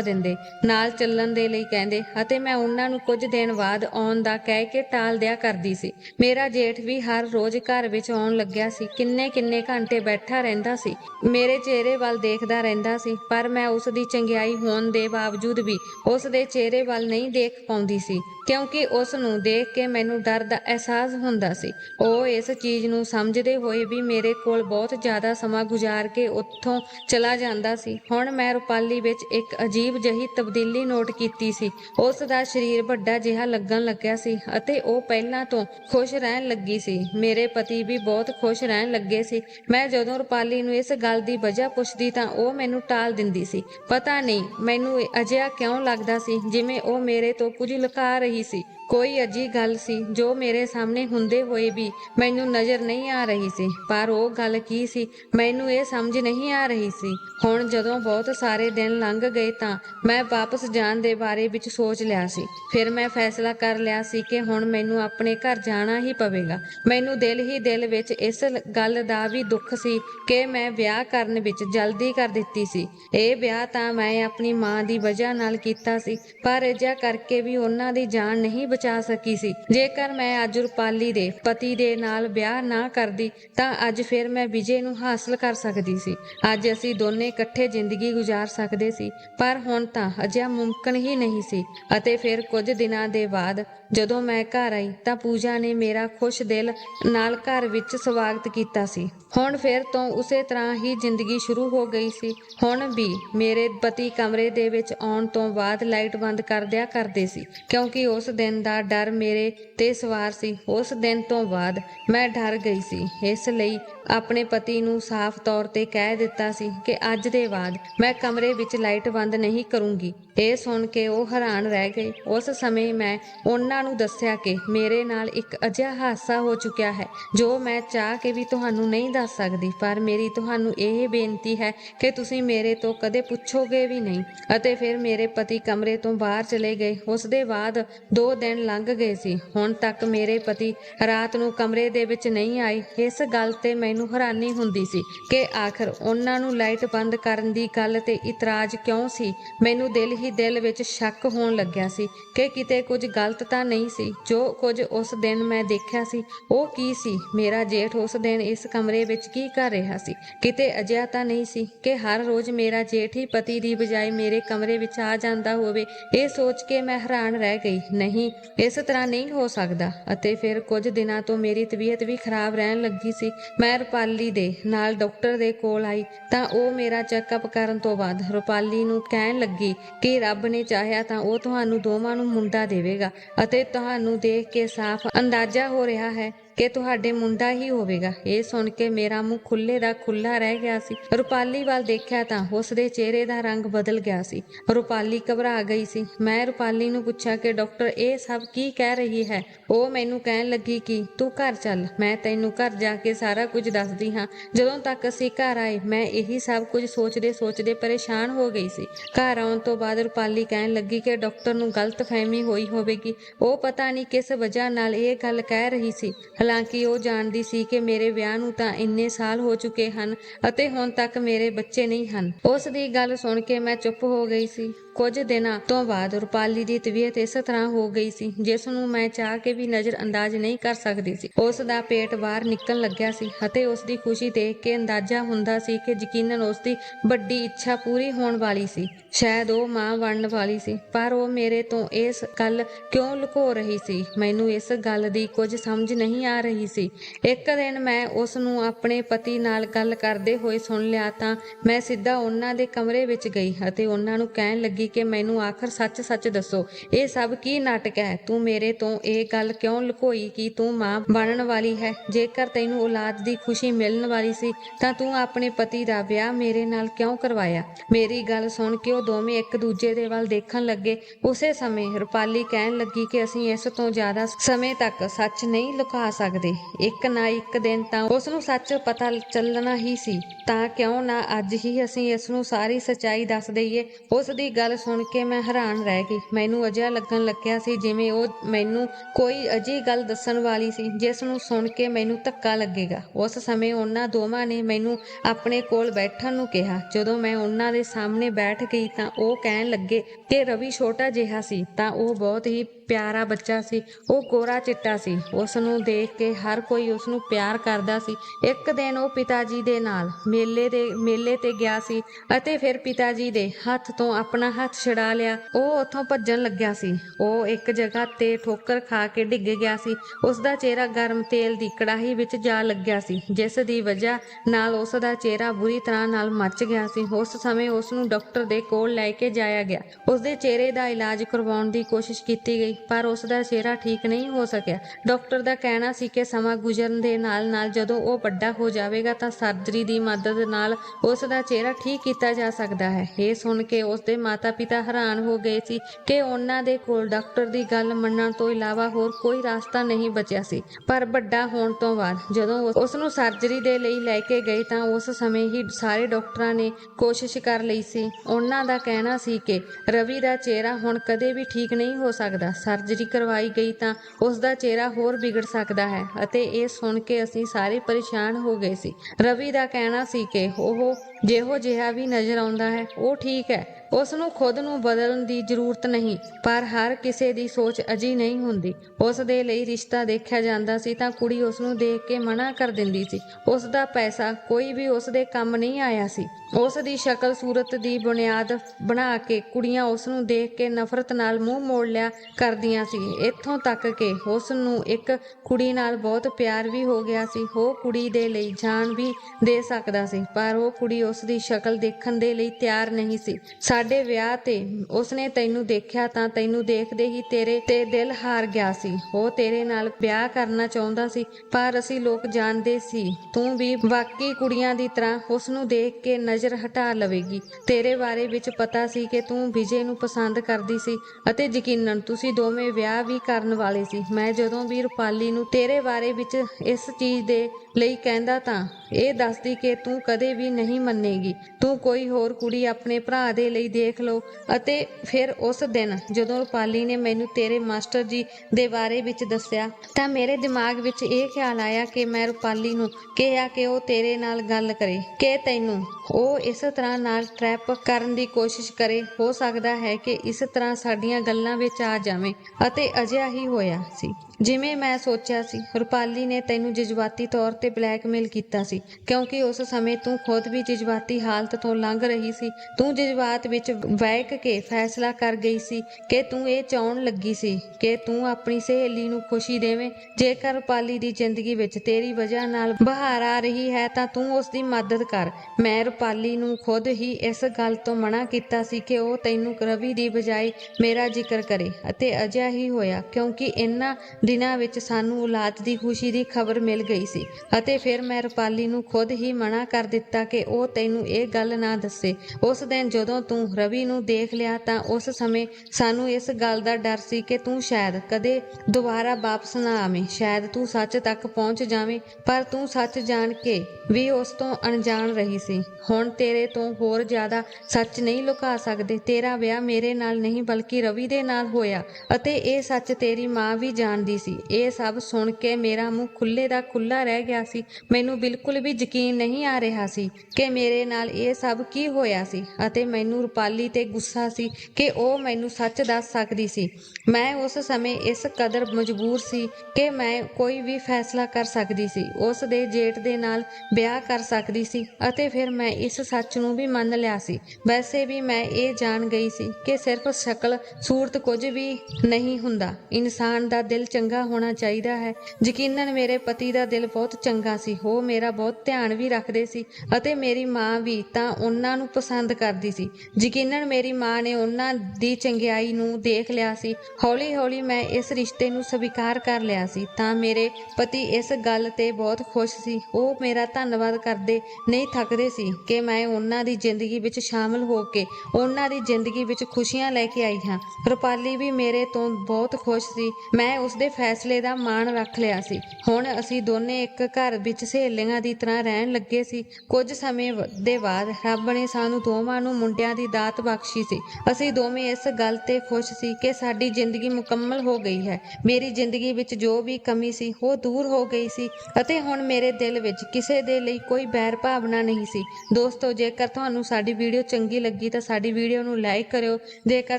S1: ਦਿੰਦੇ, ਨਾਲ ਚੱਲਣ ਦੇ ਲਈ ਕਹਿੰਦੇ ਅਤੇ ਮੈਂ ਉਹਨਾਂ ਨੂੰ ਕੁਝ ਦਿਨ ਬਾਅਦ ਆਉਣ ਦਾ ਕਹਿ ਕੇ ਟਾਲ ਦਿਆ ਕਰਦੀ ਸੀ। ਮੇਰਾ ਜੇਠ ਵੀ ਹਰ ਰੋਜ਼ ਘਰ ਵਿੱਚ ਆਉਣ ਲੱਗਿਆ ਸੀ। ਕਿੰਨੇ ਕਿੰਨੇ ਘੰਟੇ ਬੈਠਾ ਰਹਿੰਦਾ ਸੀ। ਮੇਰੇ ਚਿਹਰੇ ਵੱਲ ਦੇਖਦਾ ਰਹਿੰਦਾ ਸੀ, ਪਰ ਮੈਂ ਉਸ ਦੀ ਚੰਗਿਆਈ ਹੋਣ ਦੇ ਬਾਵਜੂਦ ਵੀ ਉਸ ਦੇ ਚਿਹਰੇ ਵੱਲ ਨਹੀਂ ਦੇਖ ਪਾਉਂਦੀ ਸੀ, ਕਿਉਂਕਿ ਉਸ ਨੂੰ ਦੇਖ ਕੇ ਮੈਨੂੰ ਡਰ ਦਾ ਅਹਿਸਾਸ ਹੁੰਦਾ ਸੀ। ਉਹ ਇਸ ਚੀਜ਼ ਨੂੰ ਸਮਝਦੇ ਹੋਏ ਵੀ ਮੇਰੇ ਕੋਲ ਬਹੁਤ ਜ਼ਿਆਦਾ ਸਮਾਂ ਗੁਜ਼ਾਰ ਕੇ ਉੱਥੋਂ ਚਲਾ ਜਾਂਦਾ ਸੀ। ਹੁਣ ਮੈਂ ਰੁਪਾਲੀ ਵਿੱਚ ਇੱਕ ਅਜੀਬ ਜਹੀ ਤਬਦੀਲੀ ਨੋਟ ਕੀਤੀ ਸੀ। ਉਸ ਦਾ ਸਰੀਰ ਵੱਡਾ ਜਿਹਾ ਲੱਗਣ ਲੱਗਿਆ ਸੀ ਅਤੇ ਉਹ ਪਹਿਲਾਂ ਤੋਂ ਖੁਸ਼ ਰਹਿਣ ਲੱਗੀ ਸੀ। ਮੇਰੇ ਪਤੀ ਵੀ ਬਹੁਤ ਖੁਸ਼ ਰਹਿਣ ਲੱਗੇ ਸੀ। ਮੈਂ ਜਦੋਂ ਰੁਪਾਲੀ ਨੂੰ ਇਸ ਗੱਲ ਦੀ ਵਜ੍ਹਾ ਪੁੱਛਦੀ ਤਾਂ ਉਹ ਮੈਨੂੰ ਟਾਲ ਦਿੰਦੀ ਸੀ। ਪਤਾ ਨਹੀਂ, ਮੈਨੂੰ ਅਜਿਹਾ ਕਿਉਂ ਲੱਗਦਾ ਸੀ ਜਿਵੇਂ ਉਹ ਮੇਰੇ ਤੋਂ ਕੁਝ ਲੁਕਾ ਰਹੀ ਸੀ। ਕੋਈ ਅਜੀ ਗੱਲ ਸੀ ਜੋ ਮੇਰੇ ਸਾਹਮਣੇ ਹੁੰਦੇ ਹੋਏ ਵੀ ਮੈਨੂੰ ਨਜ਼ਰ ਨਹੀਂ ਆ ਰਹੀ ਸੀ। ਪਰ ਉਹ ਗੱਲ ਕੀ ਸੀ? ਮੈਨੂੰ ਇਹ ਸਮਝ ਨਹੀਂ ਆ ਰਹੀ ਸੀ। ਹੁਣ ਜਦੋਂ ਬਹੁਤ ਸਾਰੇ ਦਿਨ ਲੰਘ ਗਏ ਤਾਂ ਮੈਂ ਵਾਪਸ ਜਾਣ ਦੇ ਬਾਰੇ ਵਿੱਚ ਸੋਚ ਲਿਆ ਸੀ। ਫਿਰ ਮੈਂ ਫੈਸਲਾ ਕਰ ਲਿਆ ਸੀ ਕਿ ਹੁਣ ਮੈਨੂੰ ਆਪਣੇ ਘਰ ਜਾਣਾ ਹੀ ਪਵੇਗਾ। ਮੈਨੂੰ ਦਿਲ ਹੀ ਦਿਲ ਵਿੱਚ ਇਸ ਗੱਲ ਦਾ ਵੀ ਦੁੱਖ ਸੀ ਕਿ ਮੈਂ ਵਿਆਹ ਕਰਨ ਵਿੱਚ ਜਲਦੀ ਕਰ ਦਿੱਤੀ ਸੀ। ਇਹ ਵਿਆਹ ਤਾਂ ਮੈਂ ਆਪਣੀ ਮਾਂ ਦੀ ਵਜ੍ਹਾ ਨਾਲ ਕੀਤਾ ਸੀ, ਪਰ ਅਜਿਹਾ ਕਰਕੇ ਵੀ ਉਹਨਾਂ ਦੀ ਜਾਨ ਨਹੀਂ ਬਚ ਸਕੀ ਸੀ। ਜੇਕਰ ਮੈਂ ਅੱਜ ਰੁਪਾਲੀ ਦੇ ਪਤੀ ਦੇ ਨਾਲ ਵਿਆਹ ਨਾ ਕਰਦੀ, ਤਾਂ ਅੱਜ ਫਿਰ ਮੈਂ ਵਿਜੇ ਨੂੰ ਹਾਸਲ ਕਰ ਸਕਦੀ ਸੀ। ਅੱਜ ਅਸੀਂ ਦੋਨੇ ਇਕੱਠੇ ਜ਼ਿੰਦਗੀ ਗੁਜ਼ਾਰ ਸਕਦੇ ਸੀ, ਪਰ ਹੁਣ ਤਾਂ ਅਜਿਹਾ ਮੁਮਕਨ ਹੀ ਨਹੀਂ ਸੀ ਅਤੇ ਫਿਰ ਕੁਝ ਦਿਨਾਂ ਦੇ ਬਾਅਦ ਜਦੋਂ ਮੈਂ ਘਰ ਆਈ ਤਾਂ ਪੂਜਾ ਨੇ ਮੇਰਾ ਖੁਸ਼ ਦਿਲ ਨਾਲ ਘਰ ਵਿੱਚ ਸਵਾਗਤ ਕੀਤਾ ਸੀ। ਹੁਣ ਫਿਰ ਤੋਂ ਉਸੇ ਤਰ੍ਹਾਂ ਹੀ ਜ਼ਿੰਦਗੀ ਸ਼ੁਰੂ ਹੋ ਗਈ ਸੀ। ਹੁਣ ਵੀ ਮੇਰੇ ਪਤੀ ਕਮਰੇ ਦੇ ਵਿੱਚ ਆਉਣ ਤੋਂ ਬਾਅਦ ਲਾਈਟ ਬੰਦ ਕਰ ਦਿਆ ਕਰਦੇ ਸੀ, ਕਿਉਂਕਿ ਉਸ ਦਿਨ ਦਾ ਡਰ ਮੇਰੇ ਤੇ ਸਵਾਰ ਸੀ। ਉਸ ਦਿਨ ਤੋਂ ਬਾਅਦ ਮੈਂ ਡਰ ਗਈ ਸੀ। ਇਸ ਲਈ ਆਪਣੇ ਪਤੀ ਨੂੰ ਸਾਫ਼ ਤੌਰ ਤੇ ਕਹਿ ਦਿੱਤਾ ਸੀ ਕਿ ਅੱਜ ਦੇ ਬਾਅਦ ਮੈਂ ਕਮਰੇ ਵਿੱਚ ਲਾਈਟ ਬੰਦ ਨਹੀਂ ਕਰੂੰਗੀ। ਇਹ ਸੁਣ ਕੇ ਉਹ ਹੈਰਾਨ ਰਹਿ ਗਏ। ਉਸ ਸਮੇਂ ਮੈਂ ਉਹਨਾਂ ਨੂੰ ਦੱਸਿਆ ਕਿ ਮੇਰੇ ਨਾਲ ਇੱਕ ਅਜਿਹਾ ਹਾਦਸਾ ਹੋ ਚੁੱਕਿਆ ਹੈ, ਜੋ ਮੈਂ ਚਾਹ ਕੇ ਵੀ ਤੁਹਾਨੂੰ ਨਹੀਂ ਦੱਸ ਸਕਦੀ, ਪਰ ਮੇਰੀ ਤੁਹਾਨੂੰ ਇਹ ਬੇਨਤੀ ਹੈ ਕਿ ਤੁਸੀਂ ਮੇਰੇ ਤੋਂ ਕਦੇ ਪੁੱਛੋਗੇ ਵੀ ਨਹੀਂ। ਅਤੇ ਫਿਰ ਮੇਰੇ ਪਤੀ ਕਮਰੇ ਤੋਂ ਬਾਹਰ ਚਲੇ ਗਏ। ਉਸ ਦੇ ਬਾਅਦ ਦੋ ਦਿਨ ਲੰਘ ਗਏ ਸੀ। ਹੁਣ ਤੱਕ ਮੇਰੇ ਪਤੀ ਰਾਤ ਨੂੰ ਕਮਰੇ ਦੇ ਵਿੱਚ ਨਹੀਂ ਆਏ ਇਸ ਗੱਲ ਤੇ ਮੈਂ ਮੈਨੂੰ ਹੈਰਾਨੀ ਹੁੰਦੀ ਸੀ ਕਿ ਆਖਰ ਉਹਨਾਂ ਨੂੰ ਲਾਈਟ ਬੰਦ ਕਰਨ ਦੀ ਗੱਲ ਤੇ ਇਤਰਾਜ਼ ਕਿਉਂ ਸੀ? ਮੈਨੂੰ ਦਿਲ ਹੀ ਦਿਲ ਵਿੱਚ ਸ਼ੱਕ ਹੋਣ ਲੱਗਿਆ ਸੀ ਕਿ ਕਿਤੇ ਕੁਝ ਗਲਤ ਤਾਂ ਨਹੀਂ ਸੀ। ਜੋ ਕੁਝ ਉਸ ਦਿਨ ਮੈਂ ਦੇਖਿਆ ਸੀ, ਉਹ ਕੀ ਸੀ? ਮੇਰਾ ਜੇਠ ਉਸ ਦਿਨ ਇਸ ਕਮਰੇ ਵਿੱਚ ਕੀ ਕਰ ਰਿਹਾ ਸੀ? ਕਿਤੇ ਅਜਿਹਾ ਤਾਂ ਨਹੀਂ ਸੀ ਕਿ ਹਰ ਰੋਜ਼ ਮੇਰਾ ਜੇਠ ਹੀ ਪਤੀ ਦੀ ਬਜਾਏ ਮੇਰੇ ਕਮਰੇ ਵਿੱਚ ਆ ਜਾਂਦਾ ਹੋਵੇ। ਇਹ ਸੋਚ ਕੇ ਮੈਂ ਹੈਰਾਨ ਰਹਿ ਗਈ। ਨਹੀਂ, ਇਸ ਤਰ੍ਹਾਂ ਨਹੀਂ ਹੋ ਸਕਦਾ। ਅਤੇ ਫਿਰ ਕੁਝ ਦਿਨਾਂ ਤੋਂ ਮੇਰੀ ਤਬੀਅਤ ਵੀ ਖਰਾਬ ਰਹਿਣ ਲੱਗੀ ਸੀ। ਮੈਂ ਰੁਪਾਲੀ ਦੇ ਨਾਲ ਡਾਕਟਰ ਦੇ ਕੋਲ ਆਈ ਤਾਂ ਉਹ ਮੇਰਾ ਚੈੱਕਅਪ ਕਰਨ ਤੋਂ ਬਾਅਦ ਰੁਪਾਲੀ ਨੂੰ ਕਹਿਣ ਲੱਗੀ ਕਿ ਰੱਬ ਨੇ ਚਾਹਿਆ ਤਾਂ ਉਹ ਤੁਹਾਨੂੰ ਦੋਵਾਂ ਨੂੰ ਮੁੰਡਾ ਦੇਵੇਗਾ ਅਤੇ ਤੁਹਾਨੂੰ ਦੇਖ ਕੇ ਸਾਫ਼ ਅੰਦਾਜ਼ਾ ਹੋ ਰਿਹਾ ਹੈ ਕਿ ਤੁਹਾਡੇ ਮੁੰਡਾ ਹੀ ਹੋਵੇਗਾ। ਇਹ ਸੁਣ ਕੇ ਮੇਰਾ ਮੂੰਹ ਖੁੱਲੇ ਦਾ ਖੁੱਲਾ ਰਹਿ ਗਿਆ ਸੀ। ਰੁਪਾਲੀ ਵੱਲ ਦੇਖਿਆ ਤਾਂ ਉਸ ਦੇ ਚਿਹਰੇ ਦਾ ਰੰਗ ਬਦਲ ਗਿਆ ਸੀ। ਰੁਪਾਲੀ ਘਬਰਾ ਗਈ ਸੀ। ਮੈਂ ਰੁਪਾਲੀ ਨੂੰ ਪੁੱਛਿਆ ਕਿ ਡਾਕਟਰ, ਇਹ ਸਭ ਕੀ ਕਹਿ ਰਹੀ ਹੈ? ਉਹ ਮੈਨੂੰ ਕਹਿਣ ਲੱਗੀ ਕਿ, ਤੂੰ ਘਰ ਚੱਲ। ਮੈਂ ਤੈਨੂੰ ਘਰ ਜਾ ਕੇ ਸਾਰਾ ਕੁਝ ਦੱਸਦੀ ਹਾਂ। ਜਦੋਂ ਤੱਕ ਅਸੀਂ ਘਰ ਆਏ, ਮੈਂ ਇਹੀ ਸਭ ਕੁਝ ਸੋਚਦੇ ਸੋਚਦੇ ਪਰੇਸ਼ਾਨ ਹੋ ਗਈ ਸੀ। ਘਰ ਆਉਣ ਤੋਂ ਬਾਅਦ ਰੁਪਾਲੀ ਕਹਿਣ ਲੱਗੀ ਕਿ ਡਾਕਟਰ ਨੂੰ ਗਲਤਫਹਿਮੀ ਹੋਈ ਹੋਵੇਗੀ। ਉਹ ਪਤਾ ਨਹੀਂ ਕਿਸ ਵਜ੍ਹਾ ਨਾਲ ਇਹ ਗੱਲ ਕਹਿ ਰਹੀ ਸੀ। ਹਾਲਾਂਕਿ ਉਹ ਜਾਣਦੀ ਸੀ ਕਿ ਮੇਰੇ ਵਿਆਹ ਨੂੰ ਤਾਂ ਇੰਨੇ ਸਾਲ ਹੋ ਚੁੱਕੇ ਹਨ ਅਤੇ ਹੁਣ ਤੱਕ ਮੇਰੇ ਬੱਚੇ ਨਹੀਂ ਹਨ। ਉਸ ਦੀ ਗੱਲ ਸੁਣ ਕੇ ਮੈਂ ਚੁੱਪ ਹੋ ਗਈ ਸੀ। ਕੁਝ ਦਿਨਾਂ ਤੋਂ ਬਾਅਦ ਰੁਪਾਲੀ ਦੀ ਤਬੀਅਤ ਇਸ ਤਰ੍ਹਾਂ ਹੋ ਗਈ ਸੀ, ਜਿਸ ਨੂੰ ਮੈਂ ਚਾਹ ਕੇ ਵੀ ਨਜ਼ਰ ਅੰਦਾਜ਼ ਨਹੀਂ ਕਰ ਸਕਦੀ ਸੀ। ਉਸ ਦਾ ਪੇਟ ਬਾਹਰ ਨਿਕਲਣ ਲੱਗਿਆ ਸੀ ਅਤੇ ਉਸ ਦੀ ਖੁਸ਼ੀ ਦੇਖ ਕੇ ਅੰਦਾਜ਼ਾ ਹੁੰਦਾ ਸੀ ਕਿ ਯਕੀਨਨ ਉਸ ਦੀ ਵੱਡੀ ਇੱਛਾ ਪੂਰੀ ਹੋਣ ਵਾਲੀ ਸੀ। ਸ਼ਾਇਦ ਉਹ ਮਾਂ ਬਣਨ ਵਾਲੀ ਸੀ, ਪਰ ਉਹ ਮੇਰੇ ਤੋਂ ਇਸ ਗੱਲ ਕਿਉਂ ਲੁਕੋ ਰਹੀ ਸੀ? ਮੈਨੂੰ ਇਸ ਗੱਲ ਦੀ ਕੁਝ ਸਮਝ ਨਹੀਂ ਆ ਰਹੀ ਸੀ। ਇੱਕ ਦਿਨ ਮੈਂ ਉਸ ਨੂੰ ਆਪਣੇ ਪਤੀ ਨਾਲ ਗੱਲ ਕਰਦੇ ਹੋਏ ਸੁਣ ਲਿਆ ਤਾਂ ਮੈਂ ਸਿੱਧਾ ਉਹਨਾਂ ਦੇ ਕਮਰੇ ਵਿੱਚ ਗਈ ਅਤੇ ਉਹਨਾਂ ਨੂੰ ਕਹਿਣ ਲੱਗੀ ਕਿ ਮੈਨੂੰ ਆਖਰ ਸੱਚ-ਸੱਚ ਦੱਸੋ। ਇਹ ਸਭ ਕੀ ਨਾਟਕ ਹੈ? ਤੂੰ ਮੇਰੇ ਤੋਂ ਇਹ ਗੱਲ ਕਿਉਂ ਲੁਕੋਈ ਕਿ ਤੂੰ ਮਾਂ ਬਣਨ ਵਾਲੀ ਹੈ? ਜੇਕਰ ਤੈਨੂੰ ਔਲਾਦ ਦੀ ਖੁਸ਼ੀ ਮਿਲਣ ਵਾਲੀ ਸੀ, ਤਾਂ ਤੂੰ ਆਪਣੇ ਪਤੀ ਦਾ ਵਿਆਹ ਮੇਰੇ ਨਾਲ ਕਿਉਂ ਕਰਵਾਇਆ? ਮੇਰੀ ਗੱਲ ਸੁਣ ਕੇ ਉਹ ਦੋਵੇਂ ਇੱਕ ਦੂਜੇ ਦੇ ਵੱਲ ਦੇਖਣ ਲੱਗੇ। ਉਸੇ ਸਮੇਂ ਰੁਪਾਲੀ ਕਹਿਣ ਲੱਗੀ ਕਿ ਅਸੀਂ ਇਸ ਤੋਂ ਜ਼ਿਆਦਾ ਸਮੇਂ ਤੱਕ ਸੱਚ ਨਹੀਂ ਲੁਕਾ ਸਕਦੇ। ਇੱਕ ਨਾ ਇੱਕ ਦਿਨ ਤਾਂ ਉਸ ਨੂੰ ਸੱਚ ਪਤਾ ਚੱਲਣਾ ਹੀ ਸੀ। ਤਾਂ ਕਿਉਂ ਨਾ ਅੱਜ ਹੀ ਅਸੀਂ ਇਸ ਨੂੰ ਸਾਰੀ ਸੱਚਾਈ ਦੱਸ ਦਈਏ? ਉਸ ਦੀ ਗੱਲ ਸੁਣ ਕੇ ਮੈਂ ਹੈਰਾਨ ਰਹਿ ਗਈ। ਮੈਨੂੰ ਅਜਿਹਾ ਲੱਗਣ ਲੱਗਿਆ ਸੀ ਜਿਵੇਂ ਉਹ ਮੈਨੂੰ ਕੋਈ ਅਜੀ ਗੱਲ ਦੱਸਣ ਵਾਲੀ ਸੀ, ਜਿਸ ਨੂੰ ਸੁਣ ਕੇ ਮੈਨੂੰ ਧੱਕਾ ਲੱਗੇਗਾ। ਉਸ ਸਮੇਂ ਉਹਨਾਂ ਦੋਵਾਂ ਨੇ ਮੈਨੂੰ ਆਪਣੇ ਕੋਲ ਬੈਠਣ ਨੂੰ ਕਿਹਾ। ਜਦੋਂ ਮੈਂ ਉਹਨਾਂ ਦੇ ਸਾਹਮਣੇ ਬੈਠ ਗਈ ਤਾਂ ਉਹ ਕਹਿਣ ਲੱਗੇ ਕਿ ਰਵੀ ਛੋਟਾ ਜਿਹਾ ਸੀ ਤਾਂ ਉਹ ਬਹੁਤ ਹੀ ਪਿਆਰਾ ਬੱਚਾ ਸੀ, ਉਹ ਗੋਰਾ ਚਿੱਟਾ ਸੀ। ਉਸ ਨੂੰ ਦੇਖ ਕੇ ਹਰ ਕੋਈ ਉਸ ਨੂੰ ਪਿਆਰ ਕਰਦਾ ਸੀ। ਇੱਕ ਦਿਨ ਉਹ ਪਿਤਾ ਜੀ ਦੇ ਨਾਲ ਮੇਲੇ ਦੇ, ਮੇਲੇ ਤੇ ਗਿਆ ਸੀ ਅਤੇ ਫਿਰ ਪਿਤਾ ਜੀ ਦੇ ਹੱਥ ਤੋਂ ਆਪਣਾ ਹੱਥ ਛਡਾ ਲਿਆ। ਉਹ ਉੱਥੋਂ ਭੱਜਣ ਲੱਗਿਆ ਸੀ। ਉਹ ਇੱਕ ਜਗ੍ਹਾ ਤੇ ਠੋਕਰ ਖਾ ਕੇ ਡਿੱਗ ਗਿਆ ਸੀ। ਉਸ ਦਾ ਚਿਹਰਾ ਗਰਮ ਤੇਲ ਦੀ ਕੜਾਹੀ ਵਿੱਚ ਜਾ ਲੱਗਿਆ ਸੀ, ਜਿਸ ਦੀ ਵਜ੍ਹਾ ਨਾਲ ਉਸ ਦਾ ਚਿਹਰਾ ਬੁਰੀ ਤਰ੍ਹਾਂ ਨਾਲ ਮੱਚ ਗਿਆ ਸੀ। ਉਸ ਸਮੇਂ ਉਸ ਨੂੰ ਡਾਕਟਰ ਦੇ ਕੋਲ ਲੈ ਕੇ ਜਾਇਆ ਗਿਆ। ਉਸ ਦੇ ਚਿਹਰੇ ਦਾ ਇਲਾਜ ਕਰਵਾਉਣ ਦੀ ਕੋਸ਼ਿਸ਼ ਕੀਤੀ ਗਈ। ਪਰ ਉਸ ਦਾ ਚਿਹਰਾ ਠੀਕ ਨਹੀਂ ਹੋ ਸਕਿਆ। ਡਾਕਟਰ ਦਾ ਕਹਿਣਾ ਸੀ ਕਿ ਸਮਾਂ ਗੁਜ਼ਰਨ ਦੇ ਨਾਲ-ਨਾਲ ਜਦੋਂ ਉਹ ਵੱਡਾ ਹੋ ਜਾਵੇਗਾ ਤਾਂ ਸਰਜਰੀ ਦੀ ਮਦਦ ਨਾਲ ਉਸ ਦਾ ਚਿਹਰਾ ਠੀਕ ਕੀਤਾ ਜਾ ਸਕਦਾ ਹੈ। ਇਹ ਸੁਣ ਕੇ ਉਸ ਦੇ ਮਾਤਾ-ਪਿਤਾ ਹੈਰਾਨ ਹੋ ਗਏ ਸੀ ਕਿ ਉਹਨਾਂ ਦੇ ਕੋਲ ਡਾਕਟਰ ਦੀ ਗੱਲ ਮੰਨਣ ਤੋਂ ਇਲਾਵਾ ਹੋਰ ਕੋਈ ਰਸਤਾ ਨਹੀਂ ਬਚਿਆ ਸੀ। ਪਰ ਵੱਡਾ ਹੋਣ ਤੋਂ ਬਾਅਦ ਜਦੋਂ ਉਸ ਨੂੰ ਸਰਜਰੀ ਦੇ ਲਈ ਲੈ ਕੇ ਗਏ ਤਾਂ ਉਸ ਸਮੇਂ ਹੀ ਸਾਰੇ ਡਾਕਟਰਾਂ ਨੇ ਕੋਸ਼ਿਸ਼ ਕਰ ਲਈ ਸੀ। ਉਹਨਾਂ ਦਾ ਕਹਿਣਾ ਸੀ ਕਿ ਰਵੀ ਦਾ ਚਿਹਰਾ ਹੁਣ ਕਦੇ ਵੀ ਠੀਕ ਨਹੀਂ ਹੋ ਸਕਦਾ। ਸਰਜਰੀ ਕਰਵਾਈ ਗਈ ਤਾਂ ਉਸ ਦਾ ਚਿਹਰਾ ਹੋਰ ਵਿਗੜ ਸਕਦਾ ਹੈ ਅਤੇ ਇਹ ਸੁਣ ਕੇ ਅਸੀਂ ਸਾਰੇ ਪਰੇਸ਼ਾਨ ਹੋ ਗਏ ਸੀ। ਰਵੀ ਦਾ ਕਹਿਣਾ ਸੀ ਕਿ ਉਹ ਜਿਹੋ ਜਿਹਾ ਵੀ ਨਜ਼ਰ ਆਉਂਦਾ ਹੈ, ਉਹ ਠੀਕ ਹੈ। ਉਸ ਨੂੰ ਖੁਦ ਨੂੰ ਬਦਲਣ ਦੀ ਜ਼ਰੂਰਤ ਨਹੀਂ, ਪਰ ਹਰ ਕਿਸੇ ਦੀ ਸੋਚ ਅਜੀ ਨਹੀਂ ਹੁੰਦੀ। ਉਸ ਦੇ ਲਈ ਰਿਸ਼ਤਾ ਦੇਖਿਆ ਜਾਂਦਾ ਸੀ ਤਾਂ ਕੁੜੀ ਉਸ ਨੂੰ ਦੇਖ ਕੇ ਮਨਾ ਕਰ ਦਿੰਦੀ ਸੀ। ਉਸ ਦਾ ਪੈਸਾ ਕੋਈ ਵੀ ਉਸ ਦੇ ਕੰਮ ਨਹੀਂ ਆਇਆ ਸੀ। ਉਸ ਦੀ ਸ਼ਕਲ ਸੂਰਤ ਦੀ ਬੁਨਿਆਦ ਬਣਾ ਕੇ ਕੁੜੀਆਂ ਉਸ ਨੂੰ ਦੇਖ ਕੇ ਨਫ਼ਰਤ ਨਾਲ ਮੂੰਹ ਮੋੜ ਲਿਆ ਕਰਦੀਆਂ ਸੀ। ਇੱਥੋਂ ਤੱਕ ਕਿ ਉਸ ਨੂੰ ਇੱਕ ਕੁੜੀ ਨਾਲ ਬਹੁਤ ਪਿਆਰ ਵੀ ਹੋ ਗਿਆ ਸੀ। ਉਹ ਕੁੜੀ ਦੇ ਲਈ ਜਾਨ ਵੀ ਦੇ ਸਕਦਾ ਸੀ, ਪਰ ਉਹ ਕੁੜੀ ਉਸ ਦੀ ਸ਼ਕਲ ਦੇਖਣ ਦੇ ਲਈ ਤਿਆਰ ਨਹੀਂ ਸੀ। ਸਾਡੇ ਵਿਆਹ ਤੇ ਉਸਨੇ ਤੈਨੂੰ ਦੇਖਿਆ ਤਾਂ ਤੈਨੂੰ ਦੇਖਦੇ ਹੀ ਤੇਰੇ ਤੇ ਦਿਲ ਹਾਰ ਗਿਆ ਸੀ। ਉਹ ਤੇਰੇ ਨਾਲ ਵਿਆਹ ਕਰਨਾ ਚਾਹੁੰਦਾ ਸੀ, ਪਰ ਅਸੀਂ ਲੋਕ ਜਾਣਦੇ ਸੀ, ਤੂੰ ਵੀ ਬਾਕੀ ਕੁੜੀਆਂ ਦੀ ਤਰ੍ਹਾਂ ਉਸ ਨੂੰ ਦੇਖ ਕੇ ਨਜ਼ਰ ਹਟਾ ਲਵੇਗੀ। ਤੇਰੇ ਬਾਰੇ ਵਿੱਚ ਪਤਾ ਸੀ ਕਿ ਤੂੰ ਵਿਜੇ ਨੂੰ ਪਸੰਦ ਕਰਦੀ ਸੀ ਅਤੇ ਯਕੀਨਨ ਤੁਸੀਂ ਦੋਵੇਂ ਵਿਆਹ ਵੀ ਕਰਨ ਵਾਲੇ ਸੀ। ਮੈਂ ਜਦੋਂ ਵੀ ਰੁਪਾਲੀ ਨੂੰ ਤੇਰੇ ਬਾਰੇ ਵਿੱਚ ਇਸ ਚੀਜ਼ ਦੇ ਲਈ ਕਹਿੰਦਾ ਤਾਂ ਇਹ ਦੱਸਦੀ ਕਿ ਤੂੰ ਕਦੇ ਵੀ ਨਹੀਂ ਮੰਨ ਮੰਨੇਗੀ ਤੂੰ ਕੋਈ ਹੋਰ ਕੁੜੀ ਆਪਣੇ ਭਰਾ ਦੇ ਲਈ ਦੇਖ ਲਓ ਅਤੇ ਫਿਰ ਉਸ ਦਿਨ ਜਦੋਂ ਰੁਪਾਲੀ ਨੇ ਮੈਨੂੰ ਤੇਰੇ ਮਾਸਟਰ ਜੀ ਦੇ ਬਾਰੇ ਵਿੱਚ ਦੱਸਿਆ ਤਾਂ ਮੇਰੇ ਦਿਮਾਗ ਵਿੱਚ ਇਹ ਖਿਆਲ ਆਇਆ ਕਿ ਮੈਂ ਰੁਪਾਲੀ ਨੂੰ ਕਿਹਾ ਕਿ ਉਹ ਤੇਰੇ ਨਾਲ ਗੱਲ ਕਰੇ, ਕਿ ਤੈਨੂੰ ਉਹ ਇਸ ਤਰ੍ਹਾਂ ਨਾਲ ਟਰੈਪ ਕਰਨ ਦੀ ਕੋਸ਼ਿਸ਼ ਕਰੇ, ਹੋ ਸਕਦਾ ਹੈ ਕਿ ਇਸ ਤਰ੍ਹਾਂ ਸਾਡੀਆਂ ਗੱਲਾਂ ਵਿੱਚ ਆ ਜਾਵੇ ਅਤੇ ਅਜਿਹਾ ਹੀ ਹੋਇਆ ਸੀ। ਜਿਵੇਂ ਮੈਂ ਸੋਚਿਆ ਸੀ, ਰੁਪਾਲੀ ਨੇ ਤੈਨੂੰ ਜਜ਼ਬਾਤੀ ਤੌਰ ਤੇ ਬਲੈਕਮੇਲ ਕੀਤਾ ਸੀ, ਕਿਉਂਕਿ ਉਸ ਸਮੇਂ ਤੂੰ ਖੁਦ ਵੀ ਜਜ਼ਬਾਤੀ ਹਾਲਤ ਤੋਂ ਲੰਘ ਰਹੀ ਸੀ। ਤੂੰ ਜਜ਼ਬਾਤ ਵਿੱਚ ਵਹਿਕ ਕੇ ਫੈਸਲਾ ਕਰ ਗਈ ਸੀ ਕਿ ਤੂੰ ਇਹ ਚਾਹਣ ਲੱਗੀ ਸੀ ਕਿ ਤੂੰ ਆਪਣੀ ਸਹੇਲੀ ਨੂੰ ਖੁਸ਼ੀ ਦੇਵੇਂ। ਜੇਕਰ ਰੁਪਾਲੀ ਦੀ ਜ਼ਿੰਦਗੀ ਵਿੱਚ ਤੇਰੀ ਵਜ੍ਹਾ ਨਾਲ ਬਹਾਰ ਆ ਰਹੀ ਹੈ ਤਾਂ ਤੂੰ ਉਸ ਦੀ ਮਦਦ ਕਰ। ਮੈਂ ਰੁਪਾਲੀ ਨੂੰ ਖੁਦ ਹੀ ਇਸ ਗੱਲ ਤੋਂ ਮਨਾ ਕੀਤਾ ਸੀ ਕਿ ਉਹ ਤੈਨੂੰ ਰਵੀ ਦੀ ਬਜਾਏ ਮੇਰਾ ਜ਼ਿਕਰ ਕਰੇ ਅਤੇ ਅਜਿਹਾ ਹੀ ਹੋਇਆ, ਕਿਉਂਕਿ ਇਹਨਾਂ ਦਿਨਾਂ ਵਿੱਚ ਸਾਨੂੰ ਔਲਾਦ ਦੀ ਖੁਸ਼ੀ ਦੀ ਖਬਰ ਮਿਲ ਗਈ ਸੀ ਅਤੇ ਫਿਰ ਮੈਂ ਰੁਪਾਲੀ ਨੂੰ ਖੁਦ ਹੀ ਮਨਾ ਕਰ ਦਿੱਤਾ ਕਿ ਉਹ ਤੈਨੂੰ ਇਹ ਗੱਲ ਨਾ ਦੱਸੇ। ਉਸ ਦਿਨ ਜਦੋਂ ਤੂੰ ਰਵੀ ਨੂੰ ਦੇਖ ਲਿਆ ਤਾਂ ਉਸ ਸਮੇਂ ਸਾਨੂੰ ਇਸ ਗੱਲ ਦਾ ਡਰ ਸੀ ਕਿ ਤੂੰ ਸ਼ਾਇਦ ਕਦੇ ਦੁਬਾਰਾ ਵਾਪਸ ਨਾ ਆਵੇਂ। ਸ਼ਾਇਦ ਤੂੰ ਸੱਚ ਤੱਕ ਪਹੁੰਚ ਜਾਵੇਂ, ਪਰ ਤੂੰ ਸੱਚ ਜਾਣ ਕੇ ਵੀ ਉਸ ਤੋਂ ਅਣਜਾਣ ਰਹੀ ਸੀ। ਹੁਣ ਤੇਰੇ ਤੋਂ ਹੋਰ ਜ਼ਿਆਦਾ ਸੱਚ ਨਹੀਂ ਲੁਕਾ ਸਕਦੇ। ਤੇਰਾ ਵਿਆਹ ਮੇਰੇ ਨਾਲ ਨਹੀਂ ਬਲਕਿ ਰਵੀ ਦੇ ਨਾਲ ਹੋਇਆ ਅਤੇ ਇਹ ਸੱਚ ਤੇਰੀ ਮਾਂ ਵੀ ਜਾਣਦੀ ਸੀ। ਇਹ ਸਭ ਸੁਣ ਕੇ ਮੇਰਾ ਮੂੰਹ ਖੁੱਲੇ ਦਾ ਖੁੱਲਾ ਰਹਿ ਗਿਆ ਸੀ। ਮੈਨੂੰ ਬਿਲਕੁਲ ਵੀ ਯਕੀਨ ਨਹੀਂ ਆ ਰਿਹਾ ਸੀ ਕਿ ਮੇਰੇ ਨਾਲ ਇਹ ਸਭ ਕੀ ਹੋਇਆ ਸੀ ਅਤੇ ਮੈਨੂੰ ਰੁਪਾਲੀ ਤੇ ਗੁੱਸਾ ਸੀ ਕਿ ਉਹ ਮੈਨੂੰ ਸੱਚ ਦੱਸ ਸਕਦੀ ਸੀ। ਮੈਂ ਉਸ ਸਮੇਂ ਇਸ ਕਦਰ ਮਜਬੂਰ ਸੀ ਕਿ ਮੈਂ ਕੋਈ ਵੀ ਫੈਸਲਾ ਕਰ ਸਕਦੀ ਸੀ। ਉਸ ਦੇ ਜੇਠ ਦੇ ਨਾਲ ਵਿਆਹ ਕਰ ਸਕਦੀ ਸੀ ਅਤੇ ਫਿਰ ਮੈਂ ਇਸ ਸੱਚ ਨੂੰ ਵੀ ਮੰਨ ਲਿਆ ਸੀ। ਵੈਸੇ ਵੀ ਮੈਂ ਇਹ ਜਾਣ ਗਈ ਸੀ ਕਿ ਸਿਰਫ ਸ਼ਕਲ ਸੂਰਤ ਕੁਝ ਵੀ ਨਹੀਂ ਹੁੰਦਾ। ਇਨਸਾਨ ਦਾ ਦਿਲ ਚੰਗਾ ਹੋਣਾ ਚਾਹੀਦਾ ਹੈ। ਯਕੀਨਨ ਮੇਰੇ ਪਤੀ ਦਾ ਦਿਲ ਬਹੁਤ ਚੰਗਾ ਸੀ। ਉਹ ਮੇਰਾ ਬਹੁਤ ਧਿਆਨ ਵੀ ਰੱਖਦੇ ਸੀ ਅਤੇ ਮੇਰੀ ਮਾਂ ਵੀ ਤਾਂ ਉਹਨਾਂ ਨੂੰ ਪਸੰਦ ਕਰਦੀ ਸੀ। ਯਕੀਨਨ ਮੇਰੀ ਮਾਂ ਨੇ ਉਹਨਾਂ ਦੀ ਚੰਗਿਆਈ ਨੂੰ ਦੇਖ ਲਿਆ ਸੀ। ਹੌਲੀ-ਹੌਲੀ ਮੈਂ ਇਸ ਰਿਸ਼ਤੇ ਨੂੰ ਸਵੀਕਾਰ ਕਰ ਲਿਆ ਸੀ ਤਾਂ ਮੇਰੇ ਪਤੀ ਇਸ ਗੱਲ ਤੇ ਬਹੁਤ ਖੁਸ਼ ਸੀ। ਉਹ ਮੇਰਾ ਧੰਨਵਾਦ ਕਰਦੇ ਨਹੀਂ ਥੱਕਦੇ ਸੀ ਕਿ ਮੈਂ ਉਹਨਾਂ ਦੀ ਜ਼ਿੰਦਗੀ ਵਿੱਚ ਸ਼ਾਮਲ ਹੋ ਕੇ ਉਹਨਾਂ ਦੀ ਜ਼ਿੰਦਗੀ ਵਿੱਚ ਖੁਸ਼ੀਆਂ ਲੈ ਕੇ ਆਈ ਹਾਂ। ਰੁਪਾਲੀ ਵੀ ਮੇਰੇ ਤੋਂ ਬਹੁਤ ਖੁਸ਼ ਸੀ। ਮੈਂ ਉਸਦੇ ਫੈਸਲੇ ਦਾ ਮਾਣ ਰੱਖ ਲਿਆ ਸੀ। ਹੁਣ ਅਸੀਂ ਦੋਨੇ ਇੱਕ ਘਰ ਵਿੱਚ ਸਹੇਲੀਆਂ ਦੀ ਤਰ੍ਹਾਂ ਰਹਿਣ ਲੱਗੇ ਸੀ। ਕੁਝ ਸਮੇਂ ਦੇ ਬਾਅਦ ਰੱਬ ਨੇ ਸਾਨੂੰ ਦੋਵਾਂ ਨੂੰ ਮੁੰਡਿਆਂ ਦੀ ਦਾਤ ਬਖਸ਼ੀ ਸੀ। ਅਸੀਂ ਦੋਵੇਂ ਇਸ ਗੱਲ ਤੇ ਖੁਸ਼ ਸੀ ਕਿ ਸਾਡੀ ਜ਼ਿੰਦਗੀ ਮੁਕੰਮਲ ਹੋ ਗਈ ਹੈ। ਮੇਰੀ ਜ਼ਿੰਦਗੀ ਵਿੱਚ ਜੋ ਵੀ ਕਮੀ ਸੀ, ਉਹ ਦੂਰ ਹੋ ਗਈ ਸੀ ਅਤੇ ਹੁਣ ਮੇਰੇ ਦਿਲ ਵਿੱਚ ਕਿਸੇ ਦੇ ਲਈ ਕੋਈ ਬੈਰ ਭਾਵਨਾ ਨਹੀਂ ਸੀ। ਦੋਸਤੋ, ਜੇਕਰ ਤੁਹਾਨੂੰ ਸਾਡੀ ਵੀਡੀਓ ਚੰਗੀ ਲੱਗੀ ਤਾਂ ਸਾਡੀ ਵੀਡੀਓ ਨੂੰ ਲਾਈਕ ਕਰਿਓ। ਜੇਕਰ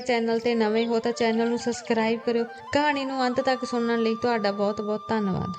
S1: ਚੈਨਲ ਤੇ ਨਵੇਂ ਹੋ ਤਾਂ ਚੈਨਲ ਨੂੰ ਸਬਸਕ੍ਰਾਈਬ ਕਰਿਓ। ਕਹਾਣੀ ਨੂੰ ਅੰਤ ਤੱਕ ਸੁਣ। ਸੁਣਨ ਲਈ ਤੁਹਾਡਾ ਬਹੁਤ ਬਹੁਤ ਧੰਨਵਾਦ